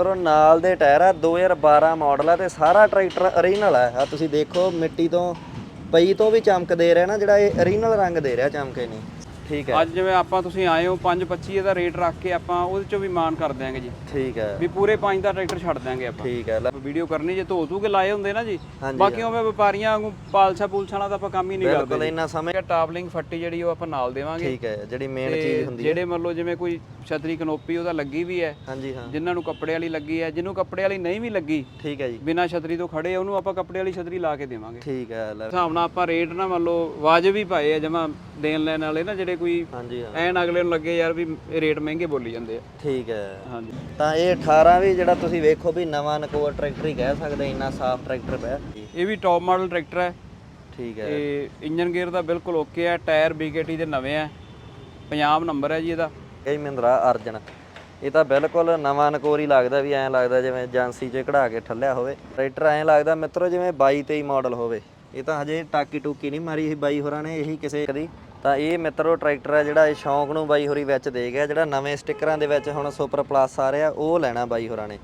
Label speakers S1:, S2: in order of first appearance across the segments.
S1: ਤਰੋ ਨਾਲ ਦੇ ਟਾਇਰ ਆ 2012 ਮਾਡਲ ਆ ਤੇ ਸਾਰਾ ਟਰੈਕਟਰ ਓਰੀਜਨਲ ਆ। ਆ ਤੁਸੀਂ ਦੇਖੋ ਮਿੱਟੀ ਤੋਂ, ਪਈ ਤੋਂ ਵੀ ਚਮਕ ਦੇ ਰਿਹਾ ਨਾ, ਜਿਹੜਾ ਇਹ ਓਰੀਜਨਲ ਰੰਗ ਦੇ ਰਿਹਾ ਚਮਕੇ ਨਹੀਂ। ਠੀਕ ਹੈ।
S2: ਅੱਜ ਜਿਵੇਂ ਆਪਾਂ ਤੁਸੀਂ ਆਏ ਹੋ 525 ਇਹਦਾ ਰੇਟ ਰੱਖ ਕੇ ਆਪਾਂ ਉਹਦੇ ਚੋਂ ਵੀ ਮਾਨ ਕਰ ਦਿਆਂਗੇ ਜੀ।
S1: ਠੀਕ ਹੈ।
S2: ਵੀ ਪੂਰੇ 5 ਦਾ ਟਰੈਕਟਰ ਛੱਡ ਦਿਆਂਗੇ ਆਪਾਂ।
S1: ਠੀਕ ਹੈ ਲੈ,
S2: ਵੀਡੀਓ ਕਰਨੀ ਜੇ ਧੋ ਧੂ ਕੇ ਲਾਏ ਹੁੰਦੇ ਨਾ ਜੀ ਬਾਕੀ ਉਵੇਂ ਵਪਾਰੀਆਂ ਵਾਂਗੂ ਪਾਲਸਾ ਪੂਲਸਾ ਨਾਲ ਤਾਂ ਆਪਾਂ ਕੰਮ ਹੀ ਨਹੀਂ
S1: ਬਿਲਕੁਲ
S2: ਕਰਦੇ
S1: ਇੰਨਾ ਸਮੇਂ
S2: ਜੀ ਟਾਪਲਿੰਗ ਫੱਟੀ ਜਿਹੜੀ ਉਹ ਆਪਾਂ ਨਾਲ ਦੇਵਾਂਗੇ।
S1: ਠੀਕ ਹੈ ਜਿਹੜੀ ਮੇਨ ਚੀਜ਼ ਹੁੰਦੀ ਹੈ।
S2: ਜਿਹੜੇ ਮੰਨ ਲਓ ਜਿਵੇਂ ਕੋਈ ਛਤਰੀ ਕਨੋਪੀ ਉਹਦਾ ਲੱਗੀ ਵੀ ਹੈ
S1: ਹਾਂਜੀ ਹਾਂ।
S2: ਜਿਨ੍ਹਾਂ ਨੂੰ ਕੱਪੜੇ ਵਾਲੀ ਲੱਗੀ ਹੈ ਜਿਹਨੂੰ ਕੱਪੜੇ ਵਾਲੀ ਨਹੀਂ ਵੀ ਲੱਗੀ
S1: ਠੀਕ ਹੈ ਜੀ।
S2: ਬਿਨਾਂ ਛਤਰੀ ਤੋਂ ਖੜੇ ਆ, ਉਹਨੂੰ ਆਪਾਂ ਕੱਪੜੇ ਵਾਲੀ ਛਤਰੀ ਲਾ ਕੇ ਦੇਵਾਂਗੇ।
S1: ਠੀਕ ਹੈ ਲੈ।
S2: ਹਿਸਾਬ ਨਾਲ ਆਪਾਂ ਰੇਟ ਨਾ ਮੰਨ ਲਓ ਵਾਜਬ ਹੀ ਪਾਏ ਆ ਜਮਾ ਦੇਣ ਲੈਣ ਵਾਲੇ ਨਾ ਜਿਹੜੇ ਕੋਈ
S1: ਹਾਂਜੀ ਹਾਂ।
S2: ਐਨ ਅਗਲੇ ਨੂੰ ਲੱਗੇ ਯਾਰ ਵੀ ਇਹ ਰੇਟ ਮਹਿੰਗੇ ਬੋਲੀ ਜਾਂਦੇ ਆ।
S1: ਠੀਕ ਹੈ।
S2: ਹਾਂਜੀ।
S1: ਤਾਂ ਇਹ 18 ਵੀ ਜਿਹੜਾ ਤੁਸੀਂ ਵੇਖੋ ਵੀ ਨਵਾਂ ਨਕੋਰ ਟਰੈਕਟਰ ਹੀ ਕਹਿ ਸਕਦੇ ਇੰਨਾ ਸਾਫ਼ ਟਰੈਕਟਰ ਪਿਆ।
S2: ਇਹ ਵੀ ਟੌਪ ਮਾਡਲ ਟਰੈਕਟਰ ਹੈ।
S1: ਠੀਕ ਹੈ।
S2: ਤੇ ਇੰਜਨ ਗੇਅਰ ਦਾ ਬਿਲਕੁਲ ਓਕੇ ਹੈ ਟਾਇਰ BKT ਦੇ ਨਵੇਂ ਆ ਪੰਜਾਬ ਨੰਬਰ ਹੈ ਜੀ ਇਹਦਾ।
S1: ਇਹ ਮਹਿੰਦਰਾ ਅਰਜਨ ਇਹ ਤਾਂ ਬਿਲਕੁਲ ਨਵਾਂ ਨਕੋਰ ਹੀ ਲੱਗਦਾ ਵੀ ਐਂ ਲੱਗਦਾ ਜਿਵੇਂ ਏਜੰਸੀ 'ਚ ਕਢਾ ਕੇ ਠੱਲਿਆ ਹੋਵੇ। ਟਰੈਕਟਰ ਐਂ ਲੱਗਦਾ ਮਿੱਤਰੋ ਜਿਵੇਂ 22 23 ਮਾਡਲ ਹੋਵੇ। ਇਹ ਤਾਂ ਹਜੇ ਟਾਕੀ ਟੂਕੀ ਨਹੀਂ ਮਾਰੀ ਇਹ ਬਾਈ ਹੋਰਾਂ ਨੇ ਇਹੀ ਕਿਸੇ ਕਦੀ ਤਾਂ ਇਹ ਮਿੱਤਰੋ ਟਰੈਕਟਰ ਹੈ ਜਿਹੜਾ ਇਹ ਸ਼ੌਂਕ ਨੂੰ ਬਾਈ ਹੋਰੀ ਵਿੱਚ ਦੇ ਗਿਆ ਜਿਹੜਾ ਨਵੇਂ ਸਟickਰਾਂ ਦੇ ਵਿੱਚ ਹੁਣ ਸੁਪਰ ਪਲੱਸ ਆ ਰਿਹਾ ਉਹ ਲੈਣਾ ਬਾਈ ਹੋਰਾਂ ਨੇ।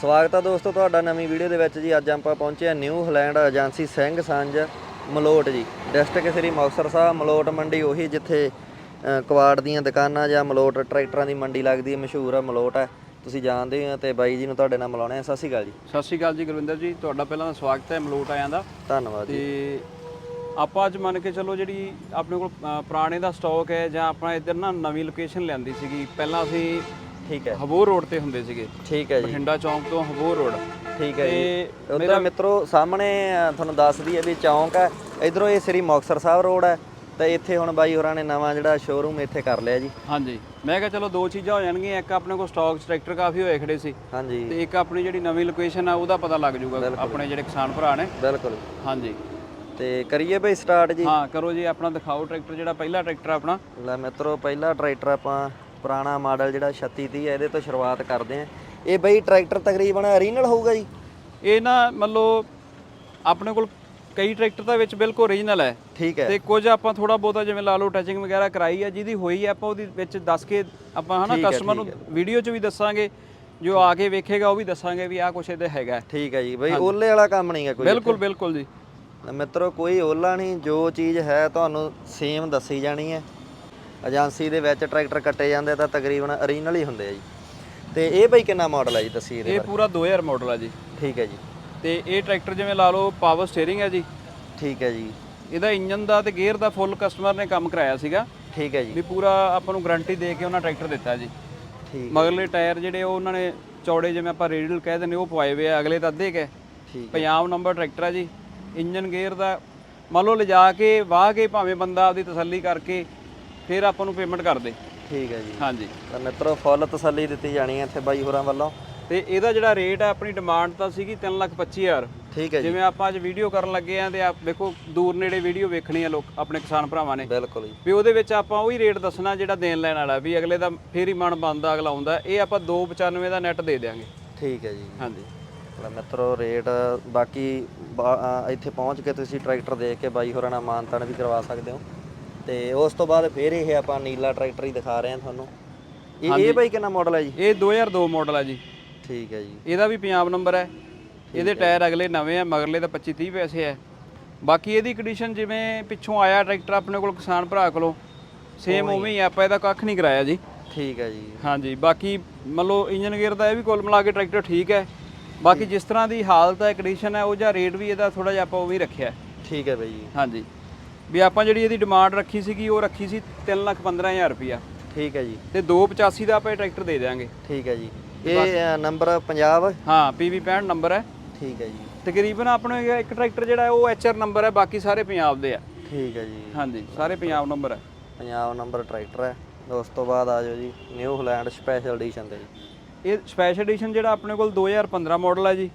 S1: ਸਵਾਗਤ ਹੈ ਦੋਸਤੋ ਤੁਹਾਡਾ ਨਵੀਂ ਵੀਡੀਓ ਦੇ ਵਿੱਚ ਜੀ ਅੱਜ ਆਪਾਂ ਪਹੁੰਚੇ ਹਾਂ New Holland agency Singh sons Malout ji. District Shri Muktsar Sahib Malout ਮੰਡੀ ਉਹੀ ਜਿੱਥੇ ਕਵਾੜ ਦੀਆਂ ਦੁਕਾਨਾਂ ਜਾਂ ਮਲੋਟ ਟਰੈਕਟਰਾਂ ਦੀ ਮੰਡੀ ਲੱਗਦੀ ਹੈ ਮਸ਼ਹੂਰ ਹੈ ਮਲੋਟ। ਹੈ ਤੁਸੀਂ ਜਾਣਦੇ ਹੋ ਤੇ ਬਾਈ ਜੀ ਨੂੰ ਤੁਹਾਡੇ ਨਾਲ ਮਿਲਾਉਣੇ ਆ। ਸਤਿ ਸ਼੍ਰੀ ਅਕਾਲ ਜੀ।
S2: ਸਤਿ ਸ਼੍ਰੀ ਅਕਾਲ ਜੀ ਗੁਰਵਿੰਦਰ ਜੀ ਤੁਹਾਡਾ ਪਹਿਲਾਂ ਤਾਂ ਸਵਾਗਤ ਹੈ ਮਲੋਟ ਆਇਆਂ ਦਾ।
S1: ਧੰਨਵਾਦ ਜੀ।
S2: ਤੇ ਆਪਾਂ ਅੱਜ ਮੰਨ ਕੇ ਚੱਲੋ ਜਿਹੜੀ ਆਪਣੇ ਕੋਲ ਅ, ਪੁਰਾਣੇ ਦਾ ਸਟਾਕ ਹੈ ਜਾਂ ਆਪਣਾ ਇੱਧਰ ਨਾ ਨਵੀਂ ਲੋਕੇਸ਼ਨ ਲਿਆਂਦੀ ਸੀਗੀ ਪਹਿਲਾਂ ਅਸੀਂ
S1: ਠੀਕ ਹੈ।
S2: ਹਬੋਰ ਰੋਡ ਤੇ ਹੁੰਦੇ ਸੀਗੇ।
S1: ਠੀਕ ਹੈ ਜੀ।
S2: ਬਠਿੰਡਾ ਚੌਂਕ ਤੋਂ ਹਬੋਰ ਰੋਡ
S1: ਠੀਕ ਹੈ ਜੀ।
S2: ਤੇ
S1: ਉਧਰ ਮਿੱਤਰੋ ਸਾਹਮਣੇ ਅ, ਤੁਹਾਨੂੰ ਦੱਸ ਦਈਏ ਵੀ ਚੌਂਕ ਹੈ। ਇਧਰੋਂ ਇਹ ਸ੍ਰੀ ਮੁਕਤਸਰ ਸਾਹਿਬ ਰੋਡ ਹੈ। ਤੇ ਇੱਥੇ ਹੁਣ ਬਾਈ ਹੋਰਾਂ ਨੇ ਨਵਾਂ ਜਿਹੜਾ ਸ਼ੋਰੂਮ ਇੱਥੇ ਕਰ ਲਿਆ ਜੀ।
S2: ਹਾਂਜੀ। ਮੈਂ ਕਿਹਾ ਚਲੋ ਦੋ ਚੀਜ਼ਾਂ ਹੋ ਜਾਣਗੀਆਂ। ਇੱਕ ਆਪਣੇ ਕੋਲ ਸਟਾਕ ਟਰੈਕਟਰ ਕਾਫੀ ਹੋਏ ਖੜੇ ਸੀ।
S1: ਹਾਂਜੀ।
S2: ਤੇ ਇੱਕ ਆਪਣੀ ਜਿਹੜੀ ਨਵੀਂ ਲੋਕੇਸ਼ਨ ਆ ਉਹਦਾ ਪਤਾ ਲੱਗ ਜਾਊਗਾ ਆਪਣੇ ਜਿਹੜੇ ਕਿਸਾਨ ਭਰਾ ਨੇ।
S1: ਬਿਲਕੁਲ।
S2: ਹਾਂਜੀ।
S1: ਤੇ ਕਰੀਏ ਬਈ ਸਟਾਰਟ ਜੀ?
S2: ਹਾਂ ਕਰੋ ਜੀ ਆਪਣਾ ਦਿਖਾਓ ਟਰੈਕਟਰ ਜਿਹੜਾ ਪਹਿਲਾ ਟਰੈਕਟਰ ਆਪਣਾ।
S1: ਲੈ ਮਿੱਤਰੋ ਪਹਿਲਾ ਟਰੈਕਟਰ ਆਪਾਂ ਪੁਰਾਣਾ ਮਾਡਲ ਜਿਹੜਾ 3630 ਹੈ ਇਹਦੇ ਤੋਂ ਸ਼ੁਰੂਆਤ ਕਰਦੇ ਆਂ ਇਹ ਬਈ ਟਰੈਕਟਰ ਤਕਰੀਬਨ ਓਰੀਜਨਲ ਹੋਊਗਾ ਜੀ?
S2: ਇਹ ਨਾ ਮੰਨ ਲਓ ਆਪਣੇ ਕੋਲ ਕਈ ਟਰੈਕਟਰ ਤਾਂ ਵਿੱਚ ਬਿਲਕੁਲ ਓਰੀਜਨਲ ਹੈ।
S1: ਠੀਕ ਹੈ।
S2: ਤੇ ਕੁਝ ਆਪਾਂ ਥੋੜਾ ਬਹੁਤਾ ਜਿਵੇਂ ਲਾ ਲਓ ਟੱਚਿੰਗ ਵਗੈਰਾ ਕਰਾਈ ਹੈ ਜਿਹਦੀ ਹੋਈ ਹੈ ਆਪਾਂ ਉਹਦੀ ਵਿੱਚ ਦੱਸ ਕੇ ਆਪਾਂ ਹਨਾ ਕਸਟਮਰ ਨੂੰ ਵੀਡੀਓ 'ਚ ਵੀ ਦੱਸਾਂਗੇ ਜੋ ਆ ਕੇ ਵੇਖੇਗਾ ਉਹ ਵੀ ਦੱਸਾਂਗੇ ਵੀ ਆਹ ਕੁਛ ਇਹਦੇ ਹੈਗਾ।
S1: ਠੀਕ ਹੈ ਜੀ ਬਈ ਓਲੇ ਵਾਲਾ ਕੰਮ ਨਹੀਂ ਹੈ ਕੋਈ
S2: ਬਿਲਕੁਲ ਬਿਲਕੁਲ ਜੀ।
S1: ਮਿੱਤਰੋ ਕੋਈ ਓਲਾ ਨਹੀਂ ਜੋ ਚੀਜ਼ ਹੈ ਤੁਹਾਨੂੰ ਸੇਮ ਦੱਸੀ ਜਾਣੀ ਹੈ। ਏਜੰਸੀ ਦੇ ਵਿੱਚ ਟਰੈਕਟਰ ਕੱਟੇ ਜਾਂਦੇ ਤਾਂ ਤਕਰੀਬਨ ਓਰੀਜਨਲ ਹੀ ਹੁੰਦੇ ਆ ਜੀ। ਤੇ ਇਹ ਬਈ ਕਿੰਨਾ ਮਾਡਲ ਹੈ ਜੀ ਦੱਸੀ ਇਹਦੇ
S2: ਇਹ ਪੂਰਾ 2000 ਮਾਡਲ ਆ ਜੀ।
S1: ਠੀਕ ਹੈ ਜੀ।
S2: ਤੇ ਇਹ ਟਰੈਕਟਰ ਜਿਵੇਂ ਲਾ ਲਓ ਪਾਵਰ ਸਟੀਅਰਿੰਗ ਹੈ ਜੀ।
S1: ਠੀਕ ਹੈ ਜੀ।
S2: ਇਹਦਾ ਇੰਜਨ ਦਾ ਤੇ ਗੇਅਰ ਦਾ ਫੁੱਲ ਕਸਟਮਰ ਨੇ ਕੰਮ ਕਰਾਇਆ ਸੀਗਾ।
S1: ਠੀਕ ਹੈ ਜੀ।
S2: ਵੀ ਪੂਰਾ ਆਪਾਂ ਨੂੰ ਗਾਰੰਟੀ ਦੇ ਕੇ ਉਹਨਾਂ ਟਰੈਕਟਰ ਦਿੱਤਾ ਜੀ।
S1: ਠੀਕ
S2: ਮਗਰਲੇ ਟਾਇਰ ਜਿਹੜੇ ਉਹ ਉਹਨਾਂ ਨੇ ਚੌੜੇ ਜਿਵੇਂ ਆਪਾਂ ਰੇਡੀਅਲ ਕਹਿ ਦਿੰਦੇ ਉਹ ਪਵਾਏ ਹੋਏ ਆ ਅਗਲੇ ਤਾਂ ਅੱਧੇ ਕੇ।
S1: ਠੀਕ
S2: ਪੰਜਾਬ ਨੰਬਰ ਟਰੈਕਟਰ ਆ ਜੀ। ਇੰਜਨ ਗੇਅਰ ਦਾ ਮੰਨ ਲਓ ਲਿਜਾ ਕੇ ਵਾਹ ਕੇ ਭਾਵੇਂ ਬੰਦਾ ਆਪਦੀ ਤਸੱਲੀ ਕਰਕੇ ਫਿਰ ਆਪਾਂ ਨੂੰ ਪੇਮੈਂਟ ਕਰ ਦੇ
S1: ਠੀਕ ਹੈ ਜੀ।
S2: ਹਾਂਜੀ।
S1: ਤਾਂ ਮਿੱਤਰੋ ਫੁੱਲ ਤਸੱਲੀ ਦਿੱਤੀ ਜਾਣੀ ਹੈ ਇੱਥੇ ਬਾਈ ਹੋਰਾਂ ਵੱਲੋਂ।
S2: ਤੇ ਇਹਦਾ ਜਿਹੜਾ ਰੇਟ ਹੈ ਆਪਣੀ ਡਿਮਾਂਡ ਤਾਂ ਸੀਗੀ 325000
S1: ਠੀਕ ਹੈ ਜੀ।
S2: ਜਿਵੇਂ ਆਪਾਂ ਅੱਜ ਵੀਡੀਓ ਕਰਨ ਲੱਗੇ ਆ ਤੇ ਆਪ ਦੇਖੋ ਦੂਰ ਨੇੜੇ ਵੀਡੀਓ ਵੇਖਣੀ ਆ ਲੋਕ ਆਪਣੇ ਕਿਸਾਨ ਭਰਾਵਾਂ ਨੇ।
S1: ਬਿਲਕੁਲ ਜੀ।
S2: ਵੀ ਉਹਦੇ ਵਿੱਚ ਆਪਾਂ ਉਹੀ ਰੇਟ ਦੱਸਣਾ ਜਿਹੜਾ ਦੇਣ ਲੈਣ ਵਾਲਾ ਵੀ ਅਗਲੇ ਦਾ ਫੇਰ ਹੀ ਮਨ ਬੰਦਾ ਅਗਲਾ ਆਉਂਦਾ ਇਹ ਆਪਾਂ 295 ਦਾ ਨੈਟ ਦੇ ਦੇਾਂਗੇ
S1: ਠੀਕ ਹੈ ਜੀ।
S2: ਹਾਂਜੀ।
S1: ਲੈ ਮਿੱਤਰੋ ਰੇਟ ਬਾਕੀ ਬਾ- ਇੱਥੇ ਪਹੁੰਚ ਕੇ ਤੁਸੀਂ ਟਰੈਕਟਰ ਦੇਖ ਕੇ ਬਾਈ ਹੋਰਾਂ ਨਾਲ ਮਾਨਤਾਨ ਵੀ ਕਰਵਾ ਸਕਦੇ ਹੋ। ਤੇ ਉਸ ਤੋਂ ਬਾਅਦ ਫਿਰ ਇਹ ਆਪਾਂ ਨੀਲਾ ਟਰੈਕਟਰ ਹੀ ਦਿਖਾ ਰਹੇ ਹਾਂ ਤੁਹਾਨੂੰ। ਇਹ ਇਹ ਬਾਈ ਕਿੰਨਾ ਮਾਡਲ ਹੈ ਜੀ?
S2: ਇਹ 2002 ਮਾਡਲ ਆ ਜੀ।
S1: ਠੀਕ ਹੈ ਜੀ।
S2: ਇਹਦਾ ਵੀ ਪੰਜਾਬ ਨੰਬਰ ਹੈ। ਇਹਦੇ ਟਾਇਰ ਅਗਲੇ ਨਵੇਂ ਆ ਮਗਰਲੇ ਤਾਂ 25 30 ਪੈਸੇ ਹੈ ਬਾਕੀ ਇਹਦੀ ਕੰਡੀਸ਼ਨ ਜਿਵੇਂ ਪਿੱਛੋਂ ਆਇਆ ਟਰੈਕਟਰ ਆਪਣੇ ਕੋਲ ਕਿਸਾਨ ਭਰਾ ਕੋਲੋਂ ਸੇਮ ਉਵੇਂ ਹੀ ਆ, ਆਪਾਂ ਇਹਦਾ ਕੱਖ ਨਹੀਂ ਕਰਾਇਆ ਜੀ।
S1: ਠੀਕ ਹੈ ਜੀ।
S2: ਹਾਂਜੀ ਬਾਕੀ ਮੰਨ ਲਓ ਇੰਜਨ ਗੇਅਰ ਦਾ ਇਹ ਵੀ ਕੁੱਲ ਮਿਲਾ ਕੇ ਟਰੈਕਟਰ ਠੀਕ ਹੈ। ਬਾਕੀ ਜਿਸ ਤਰ੍ਹਾਂ ਦੀ ਹਾਲਤ ਹੈ ਕੰਡੀਸ਼ਨ ਹੈ ਉਹ ਜਾਂ ਰੇਟ ਵੀ ਇਹਦਾ ਥੋੜਾ ਜਿਹਾ ਆਪਾਂ ਉਹ ਵੀ ਰੱਖਿਆ ਹੈ।
S1: ਠੀਕ ਹੈ ਬਾਈ ਜੀ।
S2: ਹਾਂਜੀ। ਵੀ ਆਪਾਂ ਜਿਹੜੀ ਇਹਦੀ ਡਿਮਾਂਡ ਰੱਖੀ ਸੀਗੀ ਉਹ ਰੱਖੀ ਸੀ 315000 ਰੁਪਿਆ
S1: ਠੀਕ ਹੈ ਜੀ।
S2: ਤੇ 285 ਦਾ ਆਪਾਂ ਇਹ ਟਰੈਕਟਰ ਦੇ ਦੇਵਾਂਗੇ
S1: ਠੀਕ ਹੈ ਜੀ। ਇਹ ਅ, ਨੰਬਰ ਪੰਜਾਬ
S2: ਹਾਂ PV 65 ਨੰਬਰ ਹੈ।
S1: ਠੀਕ ਹੈ ਜੀ।
S2: ਤਕਰੀਬਨ ਆਪਣੇ ਇੱਕ ਟਰੈਕਟਰ ਜਿਹੜਾ ਹੈ ਉਹ HR ਨੰਬਰ ਹੈ ਬਾਕੀ ਸਾਰੇ ਪੰਜਾਬ ਦੇ ਆ
S1: ਠੀਕ ਹੈ ਜੀ।
S2: ਹਾਂਜੀ ਸਾਰੇ ਪੰਜਾਬ ਨੰਬਰ ਹੈ।
S1: ਪੰਜਾਬ ਨੰਬਰ ਟਰੈਕਟਰ ਹੈ। ਉਸ ਤੋਂ ਬਾਅਦ ਆ ਜਾਓ ਜੀ ਨਿਊ ਹਲੈਂਡ ਸਪੈਸ਼ਲ ਐਡੀਸ਼ਨ ਤੇ ਜੀ।
S2: ਇਹ ਸਪੈਸ਼ਲ ਐਡੀਸ਼ਨ ਜਿਹੜਾ ਆਪਣੇ ਕੋਲ 2015 ਮਾਡਲ ਹੈ ਜੀ।